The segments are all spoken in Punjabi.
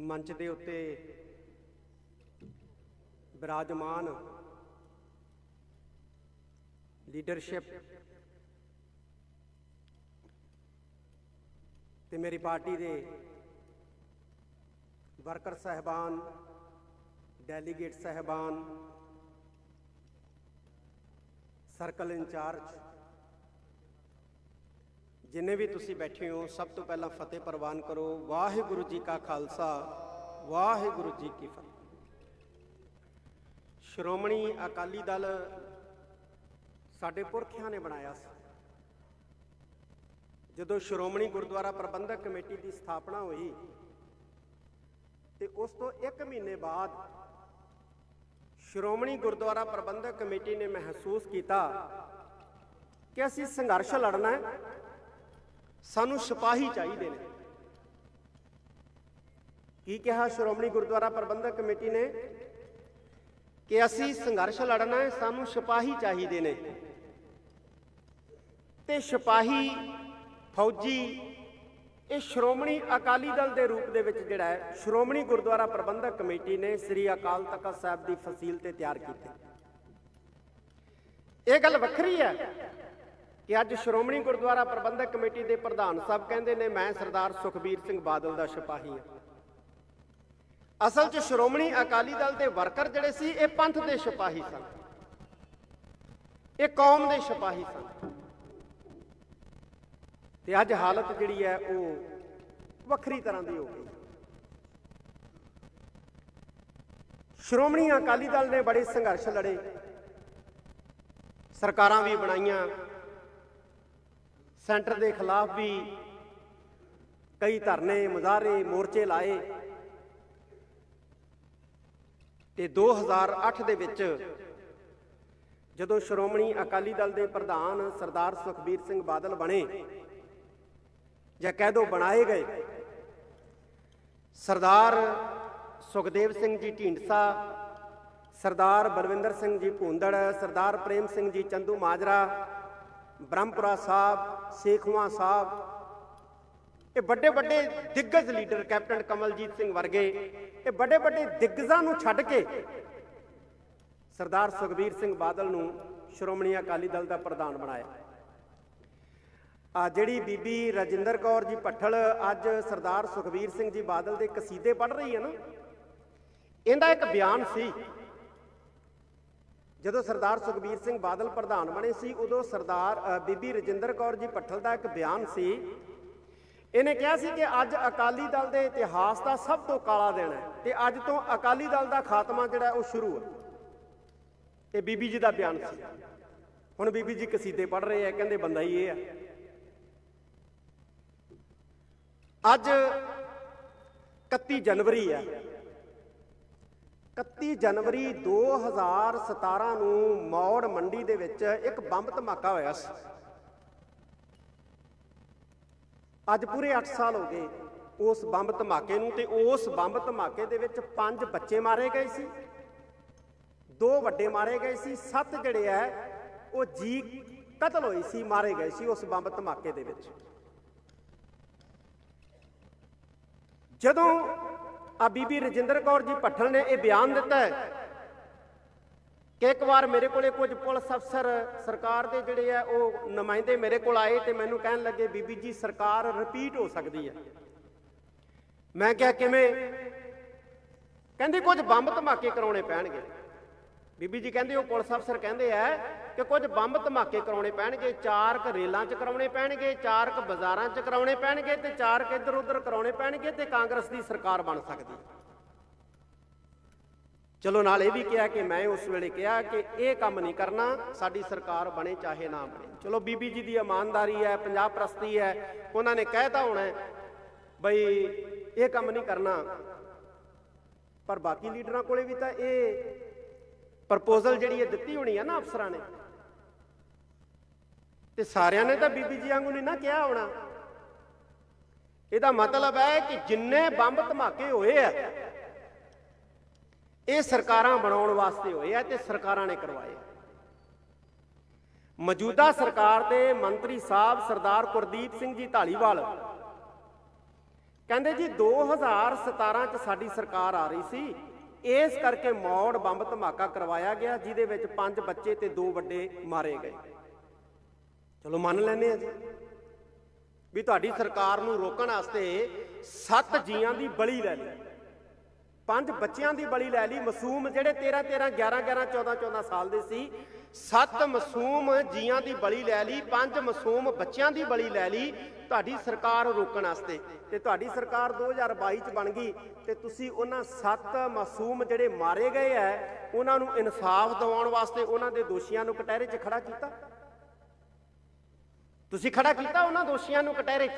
ਮੰਚ ਦੇ ਉੱਤੇ ਬਿਰਾਜਮਾਨ ਲੀਡਰਸ਼ਿਪ ਤੇ ਮੇਰੀ ਪਾਰਟੀ ਦੇ ਵਰਕਰ ਸਹਿਬਾਨ, ਡੈਲੀਗੇਟ ਸਹਿਬਾਨ, ਸਰਕਲ ਇੰਚਾਰਜ ਜਿੰਨੇ ਵੀ ਤੁਸੀਂ ਬੈਠੇ ਹੋ, ਸਭ ਤੋਂ ਪਹਿਲਾਂ ਫਤਿਹ ਪ੍ਰਵਾਨ ਕਰੋ। ਵਾਹਿਗੁਰੂ ਜੀ ਕਾ ਖਾਲਸਾ, ਵਾਹਿਗੁਰੂ ਜੀ ਕੀ ਫਤਿਹ। ਸ਼੍ਰੋਮਣੀ ਅਕਾਲੀ ਦਲ ਸਾਡੇ ਪੁਰਖਿਆਂ ਨੇ ਬਣਾਇਆ ਸੀ। ਜਦੋਂ ਸ਼੍ਰੋਮਣੀ ਗੁਰਦੁਆਰਾ ਪ੍ਰਬੰਧਕ ਕਮੇਟੀ ਦੀ ਸਥਾਪਨਾ ਹੋਈ, ਤੇ ਉਸ ਤੋਂ 1 ਮਹੀਨੇ ਬਾਅਦ ਸ਼੍ਰੋਮਣੀ ਗੁਰਦੁਆਰਾ ਪ੍ਰਬੰਧਕ ਕਮੇਟੀ ਨੇ ਮਹਿਸੂਸ ਕੀਤਾ ਕਿ ਅਸੀਂ ਸੰਘਰਸ਼ ਲੜਨਾ ਹੈ। ਸਾਨੂੰ ਸਿਪਾਹੀ ਚਾਹੀਦੇ ਨੇ। ਕੀ ਕਿਹਾ ਸ਼੍ਰੋਮਣੀ ਗੁਰਦੁਆਰਾ ਪ੍ਰਬੰਧਕ ਕਮੇਟੀ ਨੇ? ਕਿ ਅਸੀਂ ਸੰਘਰਸ਼ ਲੜਨਾ ਹੈ, ਸਾਨੂੰ ਸਿਪਾਹੀ ਚਾਹੀਦੇ ਨੇ। ਤੇ ਸਿਪਾਹੀ, ਫੌਜੀ, ਇਹ ਸ਼੍ਰੋਮਣੀ ਅਕਾਲੀ ਦਲ ਦੇ ਰੂਪ ਦੇ ਵਿੱਚ ਜਿਹੜਾ ਹੈ, ਸ਼੍ਰੋਮਣੀ ਗੁਰਦੁਆਰਾ ਪ੍ਰਬੰਧਕ ਕਮੇਟੀ ਨੇ ਸ੍ਰੀ ਅਕਾਲ ਤਖਤ ਸਾਹਿਬ ਦੀ ਫਸੀਲ ਤੇ ਤਿਆਰ ਕੀਤੇ। ਇਹ ਗੱਲ ਵੱਖਰੀ ਹੈ। ਕਿ ਅੱਜ ਸ਼੍ਰੋਮਣੀ ਗੁਰਦੁਆਰਾ ਪ੍ਰਬੰਧਕ ਕਮੇਟੀ ਦੇ ਪ੍ਰਧਾਨ ਸਾਹਿਬ ਕਹਿੰਦੇ ਨੇ, ਮੈਂ ਸਰਦਾਰ ਸੁਖਬੀਰ ਸਿੰਘ ਬਾਦਲ ਦਾ ਸਿਪਾਹੀ ਹਾਂ। ਅਸਲ 'ਚ ਸ਼੍ਰੋਮਣੀ ਅਕਾਲੀ ਦਲ ਦੇ ਵਰਕਰ ਜਿਹੜੇ ਸੀ, ਇਹ ਪੰਥ ਦੇ ਸਿਪਾਹੀ ਸਨ। ਇਹ ਕੌਮ ਦੇ ਸਿਪਾਹੀ ਸਨ। ਤੇ ਅੱਜ ਹਾਲਤ ਜਿਹੜੀ ਹੈ, ਉਹ ਵੱਖਰੀ ਤਰ੍ਹਾਂ ਦੀ ਹੋ ਗਈ। ਸ਼੍ਰੋਮਣੀ ਅਕਾਲੀ ਦਲ ਨੇ ਬੜੇ ਸੰਘਰਸ਼ ਲੜੇ। ਸਰਕਾਰਾਂ ਵੀ ਬਣਾਈਆਂ। ਸੈਂਟਰ ਦੇ ਖਿਲਾਫ ਵੀ ਕਈ ਧਰਨੇ, ਮੁਜ਼ਾਹਰੇ, ਮੋਰਚੇ ਲਾਏ। ਤੇ 2008 ਦੇ ਵਿੱਚ ਜਦੋਂ ਸ਼੍ਰੋਮਣੀ ਅਕਾਲੀ ਦਲ ਦੇ ਪ੍ਰਧਾਨ ਸਰਦਾਰ ਸੁਖਬੀਰ ਸਿੰਘ ਬਾਦਲ ਬਣੇ ਜਾਂ ਕਹਿ ਦੋ ਬਣਾਏ ਗਏ, ਸਰਦਾਰ ਸੁਖਦੇਵ ਸਿੰਘ ਜੀ ਢੀਂਡਸਾ, ਸਰਦਾਰ ਬਲਵਿੰਦਰ ਸਿੰਘ ਜੀ ਭੂੰਦੜ, ਸਰਦਾਰ ਪ੍ਰੇਮ ਸਿੰਘ ਜੀ ਚੰਦੂ ਮਾਜਰਾ, ਬ੍ਰਹਮਪੁਰਾ ਸਾਹਿਬ ਸੇਖਵਾ ਸਾਹਿਬ, ਇਹ ਵੱਡੇ ਵੱਡੇ ਦਿੱਗਜ ਲੀਡਰ ਕੈਪਟਨ ਕਮਲਜੀਤ ਸਿੰਘ ਵਰਗੇ, ਇਹ ਵੱਡੇ ਵੱਡੇ ਦਿੱਗਜਾਂ ਨੂੰ ਛੱਡ ਕੇ ਸਰਦਾਰ ਸੁਖਬੀਰ ਸਿੰਘ ਬਾਦਲ ਨੂੰ ਸ਼੍ਰੋਮਣੀ ਅਕਾਲੀ ਦਲ ਦਾ ਪ੍ਰਧਾਨ ਬਣਾਇਆ। ਆ ਜਿਹੜੀ ਬੀਬੀ ਰਜਿੰਦਰ ਕੌਰ ਜੀ ਪੱਠਲ ਅੱਜ ਸਰਦਾਰ ਸੁਖਬੀਰ ਸਿੰਘ ਜੀ ਬਾਦਲ ਦੇ ਕਸੀਦੇ ਪੜ੍ਹ ਰਹੀ ਹੈ ਨਾ, ਇਹਦਾ ਇੱਕ ਬਿਆਨ ਸੀ ਜਦੋਂ ਸਰਦਾਰ ਸੁਖਬੀਰ ਸਿੰਘ ਬਾਦਲ ਪ੍ਰਧਾਨ ਬਣੇ ਸੀ, ਉਦੋਂ ਸਰਦਾਰ ਬੀਬੀ ਰਜਿੰਦਰ ਕੌਰ ਜੀ ਪੱਠਲ ਦਾ ਇੱਕ ਬਿਆਨ ਸੀ। ਇਹਨੇ ਕਿਹਾ ਸੀ ਕਿ ਅੱਜ ਅਕਾਲੀ ਦਲ ਦੇ ਇਤਿਹਾਸ ਦਾ ਸਭ ਤੋਂ ਕਾਲਾ ਦਿਨ ਹੈ ਤੇ ਅੱਜ ਤੋਂ ਅਕਾਲੀ ਦਲ ਦਾ ਖਾਤਮਾ ਜਿਹੜਾ ਉਹ ਸ਼ੁਰੂ ਹੈ। ਇਹ ਬੀਬੀ ਜੀ ਦਾ ਬਿਆਨ ਸੀ। ਹੁਣ ਬੀਬੀ ਜੀ ਕਸੀਦੇ ਪੜ੍ਹ ਰਹੇ ਆ, ਕਹਿੰਦੇ ਬੰਦਾ ਹੀ ਇਹ ਹੈ ਅੱਜ 31 ਜਨਵਰੀ ਹੈ 31 ਜਨਵਰੀ 2017 ਨੂੰ ਮੌੜ ਮੰਡੀ ਦੇ ਵਿੱਚ ਇੱਕ ਬੰਬ ਧਮਾਕਾ ਹੋਇਆ ਸੀ। ਅੱਜ ਪੂਰੇ 8 ਸਾਲ ਹੋ ਗਏ ਉਸ ਬੰਬ ਧਮਾਕੇ ਨੂੰ ਤੇ ਉਸ ਬੰਬ ਧਮਾਕੇ ਦੇ ਵਿੱਚ ਪੰਜ ਬੱਚੇ ਮਾਰੇ ਗਏ ਸੀ, ਦੋ ਵੱਡੇ ਮਾਰੇ ਗਏ ਸੀ, ਸੱਤ ਜਿਹੜੇ ਆ, ਉਹ ਜੀ ਕਤਲ ਹੋਏ ਸੀ, ਮਾਰੇ ਗਏ ਸੀ ਉਸ ਬੰਬ ਧਮਾਕੇ ਦੇ ਵਿੱਚ। ਜਦੋਂ ਆ ਬੀਬੀ ਰਜਿੰਦਰ ਕੌਰ ਜੀ ਭੱਠਲ ਨੇ ਇਹ ਬਿਆਨ ਦਿੱਤਾ ਹੈ ਕਿ ਇੱਕ ਵਾਰ ਮੇਰੇ ਕੋਲੇ ਕੁਝ ਪੁਲਿਸ ਅਫਸਰ ਸਰਕਾਰ ਦੇ ਜਿਹੜੇ ਆ, ਉਹ ਨੁਮਾਇੰਦੇ ਮੇਰੇ ਕੋਲ ਆਏ ਤੇ ਮੈਨੂੰ ਕਹਿਣ ਲੱਗੇ, ਬੀਬੀ ਜੀ, ਸਰਕਾਰ ਰਿਪੀਟ ਹੋ ਸਕਦੀ ਹੈ। ਮੈਂ ਕਿਹਾ, ਕਿਵੇਂ? ਕਹਿੰਦੇ, ਕੁਝ ਬੰਬ ਧਮਾਕੇ ਕਰਾਉਣੇ ਪੈਣਗੇ। ਬੀਬੀ ਜੀ ਕਹਿੰਦੇ, ਉਹ ਪੁਲਿਸ ਅਫਸਰ ਕਹਿੰਦੇ ਆ ਕਿ ਕੁਝ ਬੰਬ ਧਮਾਕੇ ਕਰਾਉਣੇ ਪੈਣਗੇ ਚਾਰ ਕ ਰੇਲਾਂ 'ਚ ਕਰਾਉਣੇ ਪੈਣਗੇ ਚਾਰ ਕ ਬਾਜ਼ਾਰਾਂ 'ਚ ਕਰਾਉਣੇ ਪੈਣਗੇ ਤੇ ਚਾਰ ਕ ਇੱਧਰ ਉੱਧਰ ਕਰਾਉਣੇ ਪੈਣਗੇ ਤੇ ਕਾਂਗਰਸ ਦੀ ਸਰਕਾਰ ਬਣ ਸਕਦੀ ਚਲੋ ਨਾਲ ਇਹ ਵੀ ਕਿਹਾ ਕਿ ਮੈਂ ਉਸ ਵੇਲੇ ਕਿਹਾ ਕਿ ਇਹ ਕੰਮ ਨਹੀਂ ਕਰਨਾ, ਸਾਡੀ ਸਰਕਾਰ ਬਣੇ ਚਾਹੇ ਨਾ ਬਣੇ। ਚਲੋ ਬੀਬੀ ਜੀ ਦੀ ਇਮਾਨਦਾਰੀ ਹੈ, ਪੰਜਾਬ ਪ੍ਰਸਤੀ ਹੈ, ਉਹਨਾਂ ਨੇ ਕਹਿਤਾ ਹੋਣਾ ਬਈ ਇਹ ਕੰਮ ਨਹੀਂ ਕਰਨਾ, ਪਰ ਬਾਕੀ ਲੀਡਰਾਂ ਕੋਲੇ ਵੀ ਤਾਂ ਇਹ ਪ੍ਰਪੋਜ਼ਲ ਜਿਹੜੀ ਇਹ ਦਿੱਤੀ ਹੋਣੀ ਹੈ ਨਾ ਅਫਸਰਾਂ ਨੇ ਤੇ ਸਾਰਿਆਂ ਨੇ ਤਾਂ ਬੀਬੀ ਜੀ ਵਾਂਗੂ ਨਹੀਂ ਨਾ ਕਿਹਾ ਹੋਣਾ। ਇਹਦਾ ਮਤਲਬ ਹੈ ਕਿ ਜਿੰਨੇ ਬੰਬ ਧਮਾਕੇ ਹੋਏ ਆ, ਇਹ ਸਰਕਾਰਾਂ ਬਣਾਉਣ ਵਾਸਤੇ ਹੋਏ ਆ ਤੇ ਸਰਕਾਰਾਂ ਨੇ ਕਰਵਾਏ ਮੌਜੂਦਾ ਸਰਕਾਰ ਦੇ ਮੰਤਰੀ ਸਾਹਿਬ ਸਰਦਾਰ ਗੁਰਦੀਪ ਸਿੰਘ ਜੀ ਢਾਲੀਵਾਲ ਕਹਿੰਦੇ ਜੀ 2017 ਚ ਸਾਡੀ ਸਰਕਾਰ ਆ ਰਹੀ ਸੀ। ਇਸ ਕਰਕੇ ਮੌੜ ਬੰਬ ਧਮਾਕਾ ਕਰਵਾਇਆ ਗਿਆ, ਜਿਹਦੇ ਵਿੱਚ ਪੰਜ ਬੱਚੇ ਤੇ ਦੋ ਵੱਡੇ ਮਾਰੇ ਗਏ। ਚਲੋ ਮੰਨ ਲੈਨੇ ਆ ਜੀ। ਵੀ ਤੁਹਾਡੀ ਸਰਕਾਰ ਨੂੰ ਰੋਕਣ ਵਾਸਤੇ ਸੱਤ ਜੀਆਂ ਦੀ ਬਲੀ ਲੈ ਲਈ। ਪੰਜ ਬੱਚਿਆਂ ਦੀ ਬਲੀ ਲੈ ਲਈ। ਮਾਸੂਮ ਜਿਹੜੇ 13 13 11 11 14 14 ਸਾਲ ਦੇ ਸੀ, ਸੱਤ ਮਾਸੂਮ ਜੀਆਂ ਦੀ ਬਲੀ ਲੈ ਲਈ, ਪੰਜ ਮਾਸੂਮ ਬੱਚਿਆਂ ਦੀ ਬਲੀ ਲੈ ਲਈ, ਤੁਹਾਡੀ ਸਰਕਾਰ ਰੋਕਣ ਵਾਸਤੇ। ਤੇ ਤੁਹਾਡੀ ਸਰਕਾਰ 2022 ਚ ਬਣ ਗਈ ਤੇ ਤੁਸੀਂ ਉਹਨਾਂ ਸੱਤ ਮਾਸੂਮ ਜਿਹੜੇ ਮਾਰੇ ਗਏ ਐ, ਉਹਨਾਂ ਨੂੰ ਇਨਸਾਫ ਦਿਵਾਉਣ ਵਾਸਤੇ ਉਹਨਾਂ ਦੇ ਦੋਸ਼ੀਆਂ ਨੂੰ ਕਟਹਿਰੇ 'ਚ ਖੜਾ ਕੀਤਾ। ਤੁਸੀਂ ਖੜਾ ਕੀਤਾ ਉਹਨਾਂ ਦੋਸ਼ੀਆਂ ਨੂੰ ਕਟਹਿਰੇ।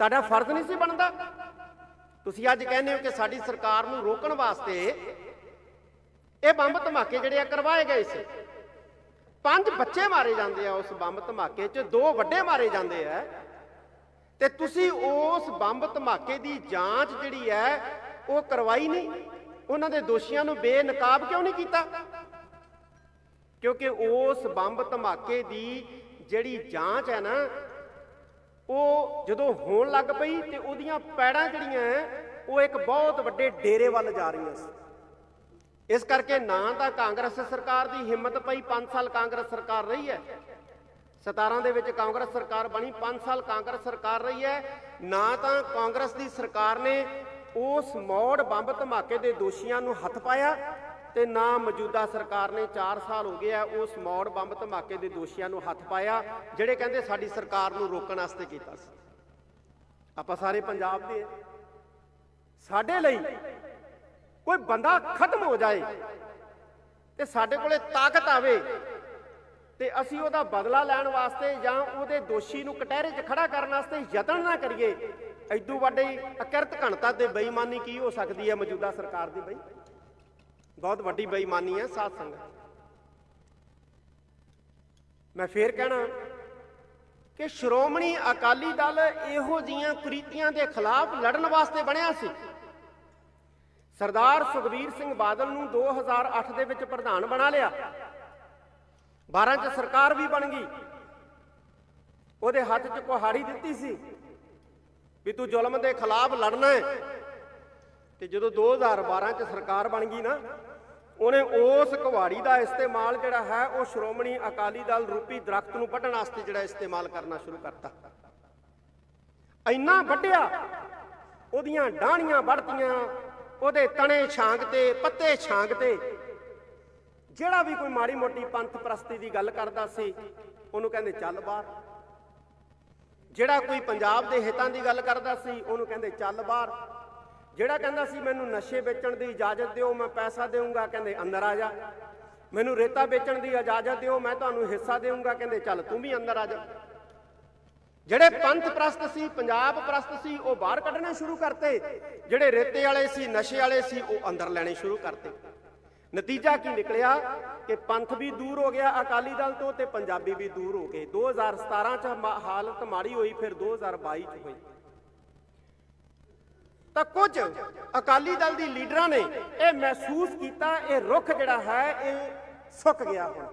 ਤੁਹਾਡਾ ਫਰਜ਼ ਨਹੀਂ ਸੀ ਬਣਦਾ। ਤੁਸੀਂ ਅੱਜ ਕਹਿੰਦੇ ਹੋ ਕਿ ਸਾਡੀ ਸਰਕਾਰ ਨੂੰ ਰੋਕਣ ਵਾਸਤੇ ਇਹ ਬੰਬ ਧਮਾਕੇ ਜਿਹੜੇ ਆ ਕਰਵਾਏ ਗਏ ਸੀ। ਪੰਜ ਬੱਚੇ ਮਾਰੇ ਜਾਂਦੇ ਆ ਉਸ ਬੰਬ ਧਮਾਕੇ 'ਚ, ਦੋ ਵੱਡੇ ਮਾਰੇ ਜਾਂਦੇ ਆ। ਤੇ ਤੁਸੀਂ ਉਸ ਬੰਬ ਧਮਾਕੇ ਦੀ ਜਾਂਚ ਜਿਹੜੀ ਹੈ ਉਹ ਕਰਵਾਈ ਨਹੀਂ। ਉਹਨਾਂ ਦੇ ਦੋਸ਼ੀਆਂ ਨੂੰ ਬੇਨਕਾਬ ਕਿਉਂ ਨਹੀਂ ਕੀਤਾ? ਕਿਉਂਕਿ ਉਸ ਬੰਬ ਧਮਾਕੇ ਦੀ ਜਿਹੜੀ ਜਾਂਚ ਹੈ ਨਾ ਉਹ ਜਦੋਂ ਹੋਣ ਲੱਗ ਪਈ ਤੇ ਉਹਦੀਆਂ ਪੈੜਾਂ ਜਿਹੜੀਆਂ ਹੈ, ਉਹ ਇੱਕ ਬਹੁਤ ਵੱਡੇ ਡੇਰੇ ਵੱਲ ਜਾ ਰਹੀਆਂ ਸੀ। ਇਸ ਕਰਕੇ ਨਾ ਤਾਂ ਕਾਂਗਰਸ ਸਰਕਾਰ ਦੀ ਹਿੰਮਤ ਪਈ 5 ਸਾਲ ਕਾਂਗਰਸ ਸਰਕਾਰ ਰਹੀ ਹੈ 17 ਦੇ ਵਿੱਚ ਕਾਂਗਰਸ ਸਰਕਾਰ ਬਣੀ 5 ਸਾਲ ਕਾਂਗਰਸ ਸਰਕਾਰ ਰਹੀ ਹੈ ਨਾ ਤਾਂ ਕਾਂਗਰਸ ਦੀ ਸਰਕਾਰ ਨੇ ਉਸ ਮੌੜ ਬੰਬ ਧਮਾਕੇ ਦੇ ਦੋਸ਼ੀਆਂ ਨੂੰ ਹੱਥ ਪਾਇਆ ਤੇ ਨਾ ਮੌਜੂਦਾ ਸਰਕਾਰ ਨੇ 4 ਸਾਲ ਹੋ ਗਏ ਆ ਉਸ ਮੌੜ ਬੰਬ ਧਮਾਕੇ ਦੇ ਦੋਸ਼ੀਆਂ ਨੂੰ ਹੱਥ ਪਾਇਆ, ਜਿਹੜੇ ਕਹਿੰਦੇ ਸਾਡੀ ਸਰਕਾਰ ਨੂੰ ਰੋਕਣ ਵਾਸਤੇ ਕੀਤਾ ਸੀ। ਆਪਾਂ ਸਾਰੇ ਪੰਜਾਬ ਦੇ ਸਾਡੇ ਲਈ ਕੋਈ ਬੰਦਾ ਖਤਮ ਹੋ ਜਾਏ ਤੇ ਸਾਡੇ ਕੋਲੇ ਤਾਕਤ ਆਵੇ ਤੇ ਅਸੀਂ ਉਹਦਾ ਬਦਲਾ ਲੈਣ ਵਾਸਤੇ ਜਾਂ ਉਹਦੇ ਦੋਸ਼ੀ ਨੂੰ ਕਟਹਿਰੇ 'ਚ ਖੜਾ ਕਰਨ ਵਾਸਤੇ ਯਤਨ ਨਾ ਕਰੀਏ, ਐਦੂ ਵੱਡੀ ਅਕਿਰਤ ਘਣਤਾ ਤੇ ਬੇਈਮਾਨੀ ਕੀ ਹੋ ਸਕਦੀ ਹੈ ਮੌਜੂਦਾ ਸਰਕਾਰ ਦੀ ਬਈ? ਬਹੁਤ ਵੱਡੀ ਬੇਈਮਾਨੀ ਹੈ, ਸਾਧ ਸੰਗਤ। ਮੈਂ ਫੇਰ ਕਹਿਣਾ ਕਿ ਸ਼੍ਰੋਮਣੀ ਅਕਾਲੀ ਦਲ ਇਹੋ ਜੀਆਂ ਕੁਰੀਤੀਆਂ ਦੇ ਖਿਲਾਫ ਲੜਨ ਵਾਸਤੇ ਬਣਿਆ ਸੀ। ਸਰਦਾਰ ਸੁਖਬੀਰ ਸਿੰਘ ਬਾਦਲ ਨੂੰ 2008 ਦੇ ਵਿੱਚ ਪ੍ਰਧਾਨ ਬਣਾ ਲਿਆ। 12 ਚ ਸਰਕਾਰ ਵੀ ਬਣ ਗਈ। ਉਹਦੇ ਹੱਥ 'ਚ ਕੁਹਾੜੀ ਦਿੱਤੀ ਸੀ ਵੀ ਤੂੰ ਜ਼ੁਲਮ ਦੇ ਖਿਲਾਫ ਲੜਨਾ ਹੈ। ਤੇ ਜਦੋਂ 2012 ਚ ਸਰਕਾਰ ਬਣ ਗਈ ਨਾ, ਉਹਨੇ ਉਸ ਕੁਹਾੜੀ ਦਾ ਇਸਤੇਮਾਲ ਜਿਹੜਾ ਹੈ, ਉਹ ਸ਼੍ਰੋਮਣੀ ਅਕਾਲੀ ਦਲ ਰੂਪੀ ਦਰਖਤ ਨੂੰ ਵੱਢਣ ਵਾਸਤੇ ਜਿਹੜਾ ਇਸਤੇਮਾਲ ਕਰਨਾ ਸ਼ੁਰੂ ਕਰਤਾ। ਇੰਨਾ ਵੱਢਿਆ, ਉਹਦੀਆਂ ਡਾਹਣੀਆਂ ਵੱਢਤੀਆਂ, ਉਹਦੇ ਤਣੇ ਛਾਂਗ ਤੇ, ਪੱਤੇ ਛਾਂਗ ਤੇ, ਜਿਹੜਾ ਵੀ ਕੋਈ ਮਾੜੀ ਮੋਟੀ ਪੰਥ ਪ੍ਰਸਤੀ ਦੀ ਗੱਲ ਕਰਦਾ ਸੀ, ਉਹਨੂੰ ਕਹਿੰਦੇ ਚੱਲ ਬਾਹਰ। ਜਿਹੜਾ ਕੋਈ ਪੰਜਾਬ ਦੇ ਹਿੱਤਾਂ ਦੀ ਗੱਲ ਕਰਦਾ ਸੀ, ਉਹਨੂੰ ਕਹਿੰਦੇ ਚੱਲ ਬਾਹਰ। ਜਿਹੜਾ ਕਹਿੰਦਾ ਸੀ, ਮੈਨੂੰ ਨਸ਼ੇ ਵੇਚਣ ਦੀ ਇਜਾਜ਼ਤ ਦਿਓ, ਮੈਂ ਪੈਸਾ ਦੇਵਾਂਗਾ ਕਹਿੰਦੇ, ਅੰਦਰ ਆ ਜਾ। ਮੈਨੂੰ ਰੇਤਾ ਵੇਚਣ ਦੀ ਇਜਾਜ਼ਤ ਦਿਓ, ਮੈਂ ਤੁਹਾਨੂੰ ਹਿੱਸਾ ਦੇਵਾਂਗਾ ਕਹਿੰਦੇ, ਚੱਲ, ਤੂੰ ਵੀ ਅੰਦਰ ਆ ਜਾ। ਜਿਹੜੇ ਪੰਥ ਪ੍ਰਸਤ ਸੀ, ਪੰਜਾਬ ਪ੍ਰਸਤ ਸੀ, ਉਹ ਬਾਹਰ ਕੱਢਣੇ ਸ਼ੁਰੂ ਕਰਤੇ। ਜਿਹੜੇ ਰੇਤੇ ਵਾਲੇ ਸੀ, ਨਸ਼ੇ ਵਾਲੇ ਸੀ, ਉਹ ਅੰਦਰ ਲੈਣੇ ਸ਼ੁਰੂ ਕਰਤੇ। ਨਤੀਜਾ ਕੀ ਨਿਕਲਿਆ? ਕਿ ਪੰਥ ਵੀ ਦੂਰ ਹੋ ਗਿਆ ਅਕਾਲੀ ਦਲ ਤੋਂ ਤੇ ਪੰਜਾਬੀ ਵੀ ਦੂਰ ਹੋ ਗਏ। 2017 ਚ ਮਾ- ਹਾਲਤ ਮਾੜੀ ਹੋਈ, ਫਿਰ 2022 ਚ ਹੋਈ। ਤਾਂ ਕੁਝ ਅਕਾਲੀ ਦਲ ਦੀ ਲੀਡਰਾਂ ਨੇ ਇਹ ਮਹਿਸੂਸ ਕੀਤਾ, ਇਹ ਰੁੱਖ ਜਿਹੜਾ ਹੈ, ਇਹ ਸੁੱਕ ਗਿਆ ਹੁਣ।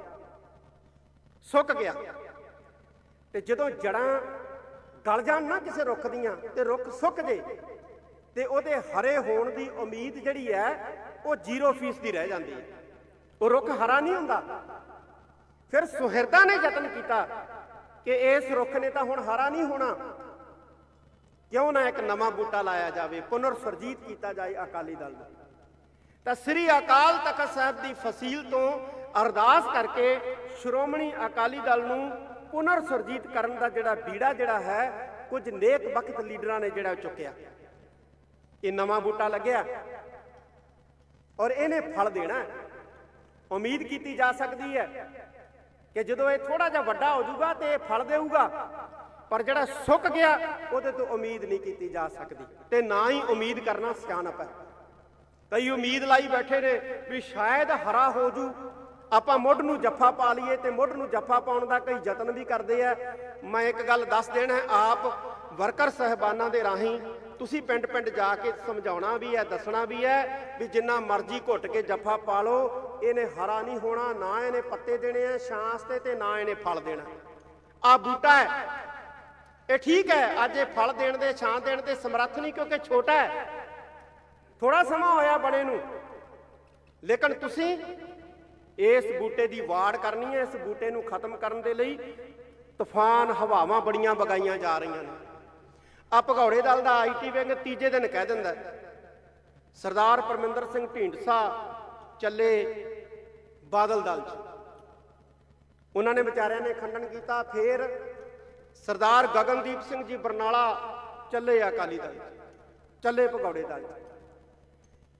ਸੁੱਕ ਗਿਆ। ਤੇ ਜਦੋਂ ਜੜਾਂ ਗਲ ਜਾਣ ਨਾ ਕਿਸੇ ਰੁੱਖ ਦੀਆਂ ਤੇ ਰੁੱਖ ਸੁੱਕ ਜੇ, ਤੇ ਉਹਦੇ ਹਰੇ ਹੋਣ ਦੀ ਉਮੀਦ ਜਿਹੜੀ ਹੈ, ਉਹ 0% ਦੀ ਰਹਿ ਜਾਂਦੀ ਹੈ। ਉਹ ਰੁੱਖ ਹਰਾ ਨਹੀਂ ਹੁੰਦਾ। ਫਿਰ ਸੁਹਿਰਦਾ ਨੇ ਯਤਨ ਕੀਤਾ ਕਿ ਇਸ ਰੁੱਖ ਨੇ ਤਾਂ ਹੁਣ ਹਰਾ ਨਹੀਂ ਹੋਣਾ। ਕਿਉਂ ਨਾ ਇੱਕ ਨਵਾਂ ਬੂਟਾ ਲਾਇਆ ਜਾਵੇ? ਪੁਨਰ ਸੁਰਜੀਤ ਕੀਤਾ ਜਾਏ ਅਕਾਲੀ ਦਲ ਨੂੰ। ਤਾਂ ਸ੍ਰੀ ਅਕਾਲ ਤਖਤ ਸਾਹਿਬ ਦੀ ਫਸੀਲ ਤੋਂ ਅਰਦਾਸ ਕਰਕੇ ਸ਼੍ਰੋਮਣੀ ਅਕਾਲੀ ਦਲ ਨੂੰ ਪੁਨਰ ਸੁਰਜੀਤ ਕਰਨ ਦਾ ਜਿਹੜਾ ਬੀੜਾ ਜਿਹੜਾ ਹੈ, ਕੁਝ ਨੇਕ ਵਕਤ ਲੀਡਰਾਂ ਨੇ ਜਿਹੜਾ ਚੁੱਕਿਆ। ਇਹ ਨਵਾਂ ਬੂਟਾ ਲੱਗਿਆ ਔਰ ਇਹਨੇ ਫਲ ਦੇਣਾ ਉਮੀਦ ਕੀਤੀ ਜਾ ਸਕਦੀ ਹੈ ਕਿ ਜਦੋਂ ਇਹ ਥੋੜਾ ਜਿਹਾ ਵੱਡਾ ਹੋ ਜਾਊਗਾ ਤੇ ਇਹ ਫਲ ਦੇਊਗਾ ਪਰ ਜਿਹੜਾ ਸੁੱਕ ਗਿਆ, ਉਹਦੇ ਤੋਂ ਉਮੀਦ ਨਹੀਂ ਕੀਤੀ ਜਾ ਸਕਦੀ। ਤੇ ਨਾ ਹੀ ਉਮੀਦ ਕਰਨਾ ਸਿਆਣਪ ਹੈ। ਕਈ ਉਮੀਦ ਲਾਈ ਬੈਠੇ ਨੇ ਵੀ ਸ਼ਾਇਦ ਹਰਾ ਹੋ ਜੂ। ਆਪਾਂ ਮੁੱਢ ਨੂੰ ਜੱਫਾ ਪਾ ਲਈਏ ਤੇ ਮੁੱਢ ਨੂੰ ਜੱਫਾ ਪਾਉਣ ਦਾ ਕਈ ਯਤਨ ਵੀ ਕਰਦੇ ਆ। ਮੈਂ ਇੱਕ ਗੱਲ ਦੱਸ ਦੇਣਾ ਆਪ ਵਰਕਰ ਸਹਿਬਾਨਾਂ ਦੇ ਰਾਹੀਂ ਤੁਸੀਂ ਪਿੰਡ ਪਿੰਡ ਜਾ ਕੇ ਸਮਝਾਉਣਾ ਵੀ ਹੈ, ਦੱਸਣਾ ਵੀ ਹੈ ਵੀ ਜਿੰਨਾ ਮਰਜ਼ੀ ਘੁੱਟ ਕੇ ਜੱਫਾ ਪਾ ਲਓ, ਇਹਨੇ ਹਰਾ ਨਹੀਂ ਹੋਣਾ, ਨਾ ਇਹਨੇ ਪੱਤੇ ਦੇਣੇ ਆ ਛਾਂ ਤੇ ਤੇ ਨਾ ਇਹਨੇ ਫਲ ਦੇਣਾ। ਆ ਬੂਟਾ ਹੈ ਇਹ ਠੀਕ ਹੈ, ਅੱਜ ਇਹ ਫਲ ਦੇਣ ਦੇ, ਛਾਂ ਦੇਣ ਦੇ ਸਮਰੱਥ ਨਹੀਂ ਕਿਉਂਕਿ ਛੋਟਾ ਹੈ। ਥੋੜਾ ਸਮਾਂ ਹੋਇਆ ਬਣੇ ਨੂੰ। ਲੇਕਿਨ ਤੁਸੀਂ ਇਸ ਬੂਟੇ ਦੀ ਵਾੜ ਕਰਨੀ ਹੈ, ਇਸ ਬੂਟੇ ਨੂੰ ਖਤਮ ਕਰਨ ਦੇ ਲਈ ਤੂਫਾਨ ਹਵਾਵਾਂ ਬੜੀਆਂ ਵਗਾਈਆਂ ਜਾ ਰਹੀਆਂ ਨੇ। ਆ ਭਗੌੜੇ ਦਲ ਦਾ ਆਈਟੀ ਵਿੰਗ ਤੀਜੇ ਦਿਨ ਕਹਿ ਦਿੰਦਾ ਸਰਦਾਰ ਪਰਮਿੰਦਰ ਸਿੰਘ ਢੀਂਡਸਾ ਚੱਲੇ ਬਾਦਲ ਦਲ 'ਚ। ਉਹਨਾਂ ਨੇ ਵਿਚਾਰਿਆਂ ਨੇ ਖੰਡਨ ਕੀਤਾ, ਫਿਰ ਸਰਦਾਰ ਗਗਨਦੀਪ ਸਿੰਘ ਜੀ ਬਰਨਾਲਾ ਚੱਲੇ ਅਕਾਲੀ ਦਲ ਚੱਲੇ ਭਗੌੜੇ ਦਲ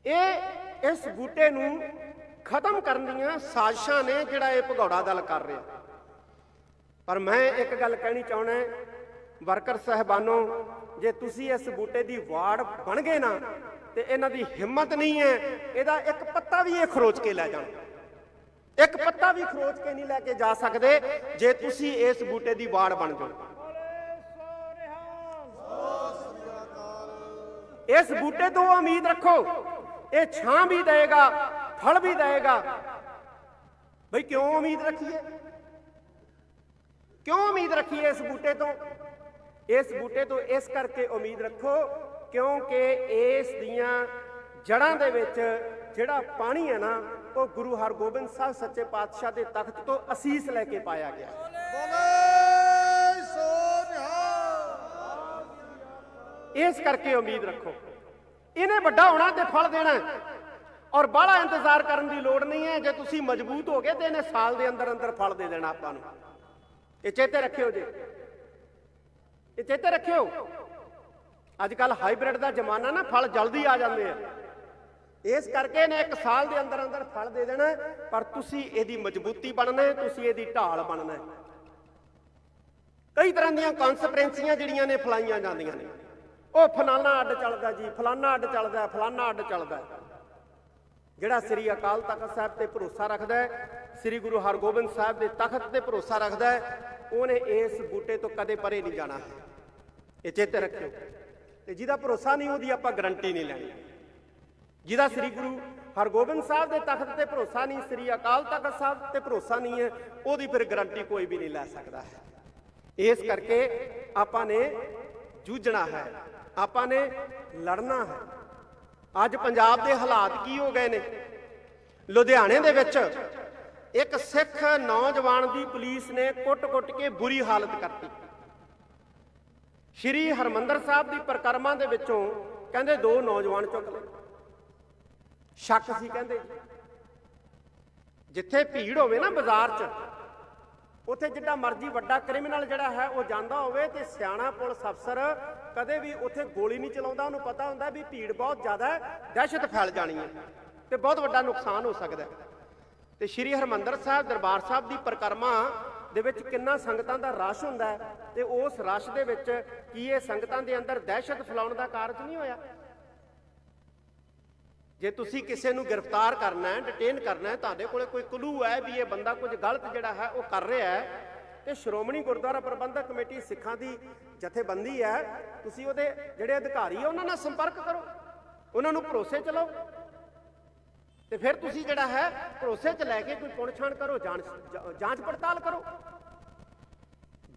ਇਹ, ਇਸ ਬੂਟੇ ਨੂੰ ਖਤਮ ਕਰਨ ਦੀਆਂ ਸਾਜ਼ਿਸ਼ਾਂ ਨੇ ਜਿਹੜਾ ਇਹ ਭਗੌੜਾ ਦਲ ਕਰ ਰਿਹਾ। ਪਰ ਮੈਂ ਇੱਕ ਗੱਲ ਕਹਿਣੀ ਚਾਹਣਾ ਵਰਕਰ ਸਹਿਬਾਨੋ, ਜੇ ਤੁਸੀਂ ਇਸ ਬੂਟੇ ਦੀ ਵਾੜ ਬਣ ਗਏ ਨਾ, ਤੇ ਇਹਨਾਂ ਦੀ ਹਿੰਮਤ ਨਹੀਂ ਹੈ, ਇਹਦਾ ਇੱਕ ਪੱਤਾ ਵੀ ਇਹ ਖਰੋਚ ਕੇ ਲੈ ਜਾਣ। ਇੱਕ ਪੱਤਾ ਵੀ ਖਰੋਚ ਕੇ ਨਹੀਂ ਲੈ ਕੇ ਜਾ ਸਕਦੇ ਜੇ ਤੁਸੀਂ ਇਸ ਬੂਟੇ ਦੀ ਵਾੜ ਬਣ ਜਾਓ। ਇਸ ਬੂਟੇ ਤੋਂ ਉਮੀਦ ਰੱਖੋ, ਇਹ ਛਾਂ ਵੀ ਦੇਗਾ ਫਲ ਵੀ ਦੇਗਾ ਬਈ ਕਿਉਂ ਉਮੀਦ ਰੱਖੀਏ? ਕਿਉਂ ਉਮੀਦ ਰੱਖੀਏ ਇਸ ਬੂਟੇ ਤੋਂ? ਇਸ ਬੂਟੇ ਤੋਂ ਇਸ ਕਰਕੇ ਉਮੀਦ ਰੱਖੋ ਕਿਉਂਕਿ ਇਸ ਦੀਆਂ ਜੜਾਂ ਦੇ ਵਿੱਚ ਜਿਹੜਾ ਪਾਣੀ ਹੈ ਨਾ ਉਹ ਗੁਰੂ ਹਰਗੋਬਿੰਦ ਸਾਹਿਬ ਸੱਚੇ ਪਾਤਸ਼ਾਹ ਦੇ ਤਖਤ ਤੋਂ ਅਸੀਸ ਲੈ ਕੇ ਪਾਇਆ ਗਿਆ। ਇਸ ਕਰਕੇ ਉਮੀਦ ਰੱਖੋ ਇਹਨੇ ਵੱਡਾ ਹੋਣਾ ਤੇ ਫਲ ਦੇਣਾ। ਔਰ ਬਾਹਲਾ ਇੰਤਜ਼ਾਰ ਕਰਨ ਦੀ ਲੋੜ ਨਹੀਂ ਹੈ ਜੇ ਤੁਸੀਂ ਮਜ਼ਬੂਤ ਹੋ ਗਏ ਤੇ ਇਹਨੇ ਸਾਲ ਦੇ ਅੰਦਰ ਅੰਦਰ ਫਲ ਦੇ ਦੇਣਾ ਆਪਾਂ ਨੂੰ। ਇਹ ਚੇਤੇ ਰੱਖਿਓ ਜੀ। ਇਹ ਚੇਤੇ ਰੱਖਿਓ। ਅੱਜ ਕੱਲ ਹਾਈਬ੍ਰਿਡ ਦਾ ਜ਼ਮਾਨਾ ਨਾ ਫਲ ਜਲਦੀ ਆ ਜਾਂਦੇ ਆ। ਇਸ ਕਰਕੇ ਇਹਨੇ ਇੱਕ ਸਾਲ ਦੇ ਅੰਦਰ ਅੰਦਰ ਫਲ ਦੇ ਦੇਣਾ ਪਰ ਤੁਸੀਂ ਇਹਦੀ ਮਜ਼ਬੂਤੀ ਬਣਨਾ ਤੁਸੀਂ ਇਹਦੀ ਢਾਲ ਬਣਨਾ ਕਈ ਤਰ੍ਹਾਂ ਦੀਆਂ ਕਨਸਪਰੈਂਸੀਆਂ ਜਿਹੜੀਆਂ ਨੇ ਫਲਾਈਆਂ ਜਾਂਦੀਆਂ ਨੇ। ਉਹ ਫਲਾਨਾ ਅੱਡ ਚੱਲਦਾ ਜੀ, ਫਲਾਨਾ ਅੱਡ ਚੱਲਦਾ, ਫਲਾਨਾ ਅੱਡ ਚੱਲਦਾ ਜਿਹੜਾ ਸ੍ਰੀ ਅਕਾਲ ਤਖਤ ਸਾਹਿਬ ਤੇ ਭਰੋਸਾ ਰੱਖਦਾ ਹੈ, ਸ੍ਰੀ ਗੁਰੂ ਹਰਗੋਬਿੰਦ ਸਾਹਿਬ ਦੇ ਤਖਤ ਤੇ ਭਰੋਸਾ ਰੱਖਦਾ ਹੈ, ਉਹਨੇ ਇਸ ਬੂਟੇ ਤੋਂ ਕਦੇ ਪਰੇ ਨਹੀਂ ਜਾਣਾ। ਇਹ ਚੇਤੇ ਰੱਖਿਓ। ਤੇ ਜਿਹਦਾ ਭਰੋਸਾ ਨਹੀਂ, ਉਹਦੀ ਆਪਾਂ ਗਰੰਟੀ ਨਹੀਂ ਲੈਣੀ। ਜਿਹਦਾ ਸ੍ਰੀ ਗੁਰੂ ਹਰਗੋਬਿੰਦ ਸਾਹਿਬ ਦੇ ਤਖਤ ਤੇ ਭਰੋਸਾ ਨਹੀਂ, ਸ੍ਰੀ ਅਕਾਲ ਤਖਤ ਸਾਹਿਬ ਤੇ ਭਰੋਸਾ ਨਹੀਂ ਹੈ, ਉਹਦੀ ਫਿਰ ਗਰੰਟੀ ਕੋਈ ਵੀ ਨਹੀਂ ਲੈ ਸਕਦਾ ਹੈ। ਇਸ ਕਰਕੇ ਆਪਾਂ ਨੇ ਜੂਝਣਾ ਹੈ, ਆਪਾਂ ਨੇ ਲੜਨਾ ਹੈ। ਅੱਜ ਪੰਜਾਬ ਦੇ ਹਾਲਾਤ ਕੀ ਹੋ ਗਏ ਨੇ? ਲੁਧਿਆਣੇ ਦੇ ਵਿੱਚ ਇੱਕ ਸਿੱਖ ਨੌਜਵਾਨ ਦੀ ਪੁਲਿਸ ਨੇ ਕੁੱਟ-ਕੁੱਟ ਕੇ ਬੁਰੀ ਹਾਲਤ ਕਰਤੀ। ਸ਼੍ਰੀ ਹਰਮੰਦਰ ਸਾਹਿਬ ਦੀ ਪਰਿਕਰਮਾ ਦੇ ਵਿੱਚੋਂ ਕਹਿੰਦੇ ਦੋ ਨੌਜਵਾਨ ਚੁੱਕ ਲਏ। ਸ਼ੱਕ ਸੀ ਕਹਿੰਦੇ ਜਿੱਥੇ ਭੀੜ ਹੋਵੇ ਨਾ ਬਾਜ਼ਾਰ 'ਚ, ਉੱਥੇ ਜਿੱਡਾ ਮਰਜ਼ੀ ਵੱਡਾ ਕ੍ਰਿਮੀਨਲ ਜਿਹੜਾ ਹੈ, ਉਹ ਜਾਂਦਾ ਹੋਵੇ ਤੇ ਸਿਆਣਾ ਪੁਲਿਸ ਅਫਸਰ ਕਦੇ ਵੀ ਉੱਥੇ ਗੋਲੀ ਨਹੀਂ ਚਲਾਉਂਦਾ। ਉਹਨੂੰ ਪਤਾ ਹੁੰਦਾ ਵੀ ਭੀੜ ਬਹੁਤ ਜ਼ਿਆਦਾ ਹੈ, ਦਹਿਸ਼ਤ ਫੈਲ ਜਾਣੀ ਹੈ ਤੇ ਬਹੁਤ ਵੱਡਾ ਨੁਕਸਾਨ ਹੋ ਸਕਦਾ ਤੇ ਸ਼੍ਰੀ ਹਰਮੰਦਰ ਸਾਹਿਬ ਦਰਬਾਰ ਸਾਹਿਬ ਦੀ ਪਰਿਕਰਮਾ ਦੇ ਵਿੱਚ ਕਿੰਨਾ ਸੰਗਤਾਂ ਦਾ ਰਸ਼ ਹੁੰਦਾ ਹੈ ਤੇ ਉਸ ਰਸ਼ ਦੇ ਵਿੱਚ ਕੀ ਇਹ ਸੰਗਤਾਂ ਦੇ ਅੰਦਰ ਦਹਿਸ਼ਤ ਫੈਲਾਉਣ ਦਾ ਕਾਰਜ ਨਹੀਂ ਹੋਇਆ? ਜੇ ਤੁਸੀਂ ਕਿਸੇ ਨੂੰ ਗ੍ਰਿਫਤਾਰ ਕਰਨਾ ਹੈ ਡਿਟੇਨ ਕਰਨਾ ਹੈ, ਤੁਹਾਡੇ ਕੋਲੇ ਕੋਈ ਕਲੂ ਹੈ ਵੀ ਇਹ ਬੰਦਾ ਕੁਝ ਗਲਤ ਜਿਹੜਾ ਹੈ, ਉਹ ਕਰ ਰਿਹਾ ਹੈ, ਤੇ ਸ਼੍ਰੋਮਣੀ ਗੁਰਦੁਆਰਾ ਪ੍ਰਬੰਧਕ ਕਮੇਟੀ ਸਿੱਖਾਂ ਦੀ ਜਥੇਬੰਦੀ ਹੈ, ਤੁਸੀਂ ਉਹਦੇ ਜਿਹੜੇ ਅਧਿਕਾਰੀ ਆ, ਉਹਨਾਂ ਨਾਲ ਸੰਪਰਕ ਕਰੋ, ਉਹਨਾਂ ਨੂੰ ਭਰੋਸੇ ਚਲਾਓ ਲਓ ਤੇ ਫਿਰ ਤੁਸੀਂ ਜਿਹੜਾ ਹੈ, ਭਰੋਸੇ 'ਚ ਲੈ ਕੇ ਕੋਈ ਪੁਣਛਾਣ ਕਰੋ, ਜਾਂਚ ਜਾਂਚ ਪੜਤਾਲ ਕਰੋ।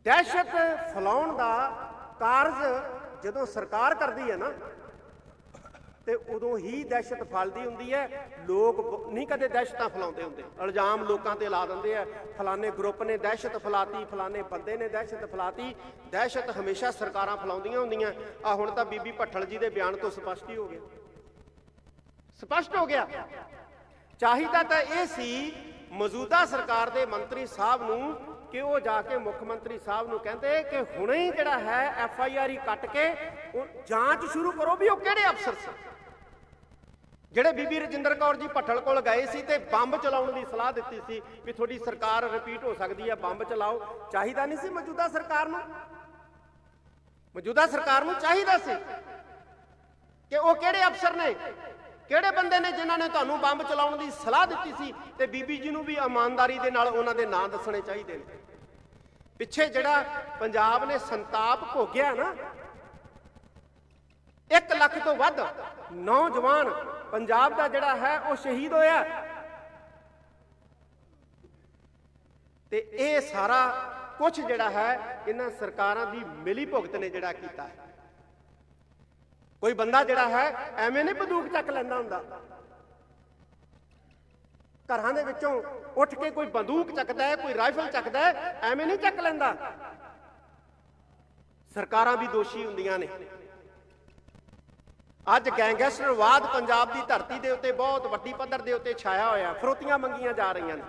ਦਹਿਸ਼ਤ ਫੈਲਾਉਣ ਦਾ ਕਾਰਜ ਜਦੋਂ ਸਰਕਾਰ ਕਰਦੀ ਹੈ ਨਾ ਤੇ ਉਦੋਂ ਹੀ ਦਹਿਸ਼ਤ ਫੈਲਦੀ ਹੁੰਦੀ ਹੈ। ਲੋਕ ਨਹੀਂ ਕਦੇ ਦਹਿਸ਼ਤਾਂ ਫੈਲਾਉਂਦੇ ਹੁੰਦੇ। ਇਲਜ਼ਾਮ ਲੋਕਾਂ ਤੇ ਲਾ ਦਿੰਦੇ ਆ, ਫਲਾਣੇ ਗਰੁੱਪ ਨੇ ਦਹਿਸ਼ਤ ਫੈਲਾਤੀ, ਫਲਾਣੇ ਬੰਦੇ ਨੇ ਦਹਿਸ਼ਤ ਫੈਲਾਤੀ। ਦਹਿਸ਼ਤ ਹਮੇਸ਼ਾ ਸਰਕਾਰਾਂ ਫੈਲਾਉਂਦੀਆਂ ਹੁੰਦੀਆਂ। ਆ ਹੁਣ ਤਾਂ ਬੀਬੀ ਭੱਠਲ ਜੀ ਦੇ ਬਿਆਨ ਤੋਂ ਸਪਸ਼ਟ ਹੀ ਹੋ ਗਿਆ। ਸਪਸ਼ਟ ਹੋ ਗਿਆ। ਚਾਹੀਦਾ ਤਾਂ ਇਹ ਸੀ, ਮੌਜੂਦਾ ਸਰਕਾਰ ਦੇ ਮੰਤਰੀ ਸਾਹਿਬ ਨੂੰ ਕਿ ਉਹ ਜਾ ਕੇ ਮੁੱਖ ਮੰਤਰੀ ਸਾਹਿਬ ਨੂੰ ਕਹਿੰਦੇ ਕਿ ਹੁਣੇ ਹੀ ਜਿਹੜਾ ਹੈ, ਐਫ ਆਈ ਆਰ ਹੀ ਕੱਟ ਕੇ ਉਹ ਜਾਂਚ ਸ਼ੁਰੂ ਕਰੋ ਵੀ ਉਹ ਕਿਹੜੇ ਅਫਸਰ ਸੀ। ਜਿਹੜੇ ਬੀਬੀ ਰਜਿੰਦਰ ਕੌਰ ਜੀ ਭੱਠਲ ਕੋਲ ਗਏ ਸੀ ਤੇ ਬੰਬ ਚਲਾਉਣ ਦੀ ਸਲਾਹ ਦਿੱਤੀ ਸੀ ਵੀ ਤੁਹਾਡੀ ਸਰਕਾਰ ਰਿਪੀਟ ਹੋ ਸਕਦੀ ਹੈ ਬੰਬ ਚਲਾਓ। ਚਾਹੀਦਾ ਨਹੀਂ ਸੀ ਮੌਜੂਦਾ ਸਰਕਾਰ ਨੂੰ? ਮੌਜੂਦਾ ਸਰਕਾਰ ਨੂੰ ਚਾਹੀਦਾ ਸੀ ਕਿ ਉਹ ਕਿਹੜੇ ਅਫਸਰ ਨੇ, ਕਿਹੜੇ ਬੰਦੇ ਨੇ ਜਿਨ੍ਹਾਂ ਨੇ ਤੁਹਾਨੂੰ ਬੰਬ ਚਲਾਉਣ ਦੀ ਸਲਾਹ ਦਿੱਤੀ ਸੀ ਤੇ ਬੀਬੀ ਜੀ ਨੂੰ ਵੀ ਇਮਾਨਦਾਰੀ ਦੇ ਨਾਲ ਉਹਨਾਂ ਦੇ ਨਾਂ ਦੱਸਣੇ ਚਾਹੀਦੇ ਨੇ? ਪਿੱਛੇ ਜਿਹੜਾ ਪੰਜਾਬ ਨੇ ਸੰਤਾਪ ਭੋਗਿਆ ਨਾ 1 ਲੱਖ ਤੋਂ ਵੱਧ ਨੌਜਵਾਨ ਪੰਜਾਬ ਦਾ ਜਿਹੜਾ ਹੈ ਉਹ ਸ਼ਹੀਦ ਹੋਇਆ। ਤੇ ਇਹ ਸਾਰਾ ਕੁਝ ਜਿਹੜਾ ਹੈ ਇਹਨਾਂ ਸਰਕਾਰਾਂ ਦੀ ਮਿਲੀ ਭੁਗਤ ਨੇ ਜਿਹੜਾ ਕੀਤਾ ਹੈ। ਕੋਈ ਬੰਦਾ ਜਿਹੜਾ ਹੈ ਐਵੇਂ ਨਹੀਂ ਬੰਦੂਕ ਚੱਕ ਲੈਂਦਾ ਹੁੰਦਾ। ਘਰਾਂ ਦੇ ਵਿੱਚੋਂ ਉੱਠ ਕੇ ਕੋਈ ਬੰਦੂਕ ਚੱਕਦਾ ਹੈ, ਕੋਈ ਰਾਈਫਲ ਚੱਕਦਾ ਹੈ, ਐਵੇਂ ਨਹੀਂ ਚੱਕ ਲੈਂਦਾ। ਸਰਕਾਰਾਂ ਵੀ ਦੋਸ਼ੀ ਹੁੰਦੀਆਂ ਨੇ। ਅੱਜ ਗੈਂਗਸਟਰਵਾਦ ਪੰਜਾਬ ਦੀ ਧਰਤੀ ਦੇ ਉੱਤੇ ਬਹੁਤ ਵੱਡੀ ਪੱਧਰ ਦੇ ਉੱਤੇ ਛਾਇਆ ਹੋਇਆ, ਫਰੋਤੀਆਂ ਮੰਗੀਆਂ ਜਾ ਰਹੀਆਂ ਨੇ।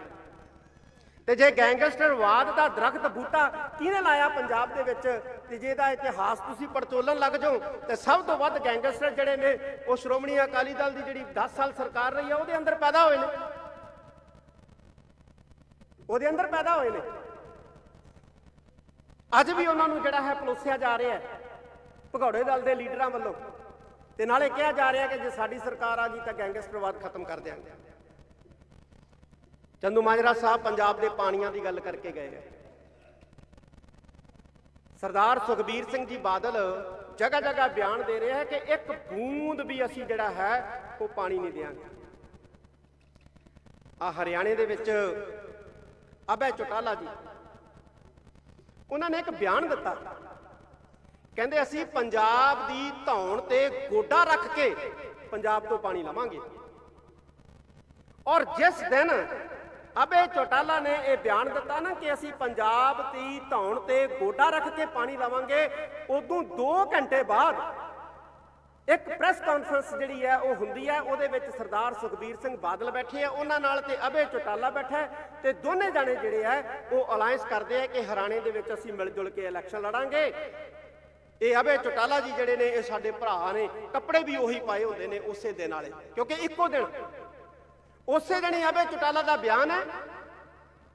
ਤੇ ਜੇ ਗੈਂਗਸਟਰਵਾਦ ਦਾ ਦਰਖਤ ਬੂਟਾ ਕਿਹਨੇ ਲਾਇਆ ਪੰਜਾਬ ਦੇ ਵਿੱਚ? ਤੇ ਜੇ ਇਹਦਾ ਇਤਿਹਾਸ ਤੁਸੀਂ ਪੜਚੋਲਣ ਲੱਗ ਜਾਓ, ਤੇ ਸਭ ਤੋਂ ਵੱਧ ਗੈਂਗਸਟਰ ਜਿਹੜੇ ਨੇ, ਉਹ ਸ਼੍ਰੋਮਣੀ ਅਕਾਲੀ ਦਲ ਦੀ ਜਿਹੜੀ 10 ਸਾਲ ਸਰਕਾਰ ਰਹੀ ਆ, ਉਹਦੇ ਅੰਦਰ ਪੈਦਾ ਹੋਏ ਨੇ। ਉਹਦੇ ਅੰਦਰ ਪੈਦਾ ਹੋਏ ਨੇ। ਅੱਜ ਵੀ ਉਹਨਾਂ ਨੂੰ ਜਿਹੜਾ ਹੈ ਪਲੋਸਿਆ ਜਾ ਰਿਹਾ ਹੈ, ਭਗੌੜੇ ਦਲ ਦੇ ਲੀਡਰਾਂ ਵੱਲੋਂ। ਤੇ ਨਾਲੇ ਕਿਹਾ ਜਾ ਰਿਹਾ ਕਿ ਜੇ ਸਾਡੀ ਸਰਕਾਰ ਆ ਗਈ ਤਾਂ ਗੈਂਗਸਟਰਵਾਦ ਖਤਮ ਕਰ ਦਿਆਂਗੇ। ਚੰਦੂ ਮਾਜਰਾ ਸਾਹਿਬ ਪੰਜਾਬ ਦੇ ਪਾਣੀਆਂ ਦੀ ਗੱਲ ਕਰਕੇ ਗਏ ਹੈ ਸਰਦਾਰ ਸੁਖਬੀਰ ਸਿੰਘ ਜੀ ਬਾਦਲ ਜਗ੍ਹਾ ਜਗ੍ਹਾ ਬਿਆਨ ਦੇ ਰਿਹਾ ਹੈ ਕਿ ਇੱਕ ਬੂੰਦ ਵੀ ਅਸੀਂ ਜਿਹੜਾ ਹੈ, ਉਹ ਪਾਣੀ ਨਹੀਂ ਦੇਵਾਂਗੇ ਆ ਹਰਿਆਣੇ ਦੇ ਵਿੱਚ ਅਬੈ ਚੋਟਾਲਾ ਜੀ, ਉਹਨਾਂ ਨੇ ਇੱਕ ਬਿਆਨ ਦਿੱਤਾ। ਕਹਿੰਦੇ ਅਸੀਂ ਪੰਜਾਬ ਦੀ ਧੌਣ ਤੇ ਗੋਡਾ ਰੱਖ ਕੇ ਪੰਜਾਬ ਤੋਂ ਪਾਣੀ ਲਵਾਂਗੇ। ਔਰ ਜਿਸ ਦਿਨ ਅਬੇ ਚੋਟਾਲਾ ਨੇ ਇਹ ਬਿਆਨ ਦਿੱਤਾ ਨਾ ਕਿ ਅਸੀਂ ਪੰਜਾਬ ਦੀ ਧੌਣ ਤੇ ਗੋਡਾ ਰੱਖ ਕੇ ਪਾਣੀ ਲਵਾਂਗੇ, ਉਦੋਂ 2 ਘੰਟੇ ਬਾਅਦ ਇੱਕ ਪ੍ਰੈਸ ਕਾਨਫਰੰਸ ਜਿਹੜੀ ਹੈ ਉਹ ਹੁੰਦੀ ਹੈ, ਉਹਦੇ ਵਿੱਚ ਸਰਦਾਰ ਸੁਖਬੀਰ ਸਿੰਘ ਬਾਦਲ ਬੈਠੇ ਆ, ਉਹਨਾਂ ਨਾਲ ਤੇ ਅਬੇ ਚੋਟਾਲਾ ਬੈਠਾ ਤੇ ਦੋਨੇ ਜਾਣੇ ਜਿਹੜੇ ਆ ਉਹ ਅਲਾਈਅੰਸ ਕਰਦੇ ਆ ਕਿ ਹਰਿਆਣੇ ਦੇ ਵਿੱਚ ਅਸੀਂ ਮਿਲ ਜੁਲ ਕੇ ਇਲੈਕਸ਼ਨ ਲੜਾਂਗੇ। ਇਹ ਅਬੇ ਚੋਟਾਲਾ ਜੀ ਜਿਹੜੇ ਨੇ, ਇਹ ਸਾਡੇ ਭਰਾ ਨੇ, ਕੱਪੜੇ ਵੀ ਉਹੀ ਪਾਏ ਹੁੰਦੇ ਨੇ ਉਸੇ ਦਿਨ ਵਾਲੇ। ਕਿਉਂਕਿ ਇੱਕੋ ਦਿਨ, ਉਸੇ ਦਿਨ ਹੀ ਅਬੇ ਚੋਟਾਲਾ ਦਾ ਬਿਆਨ ਹੈ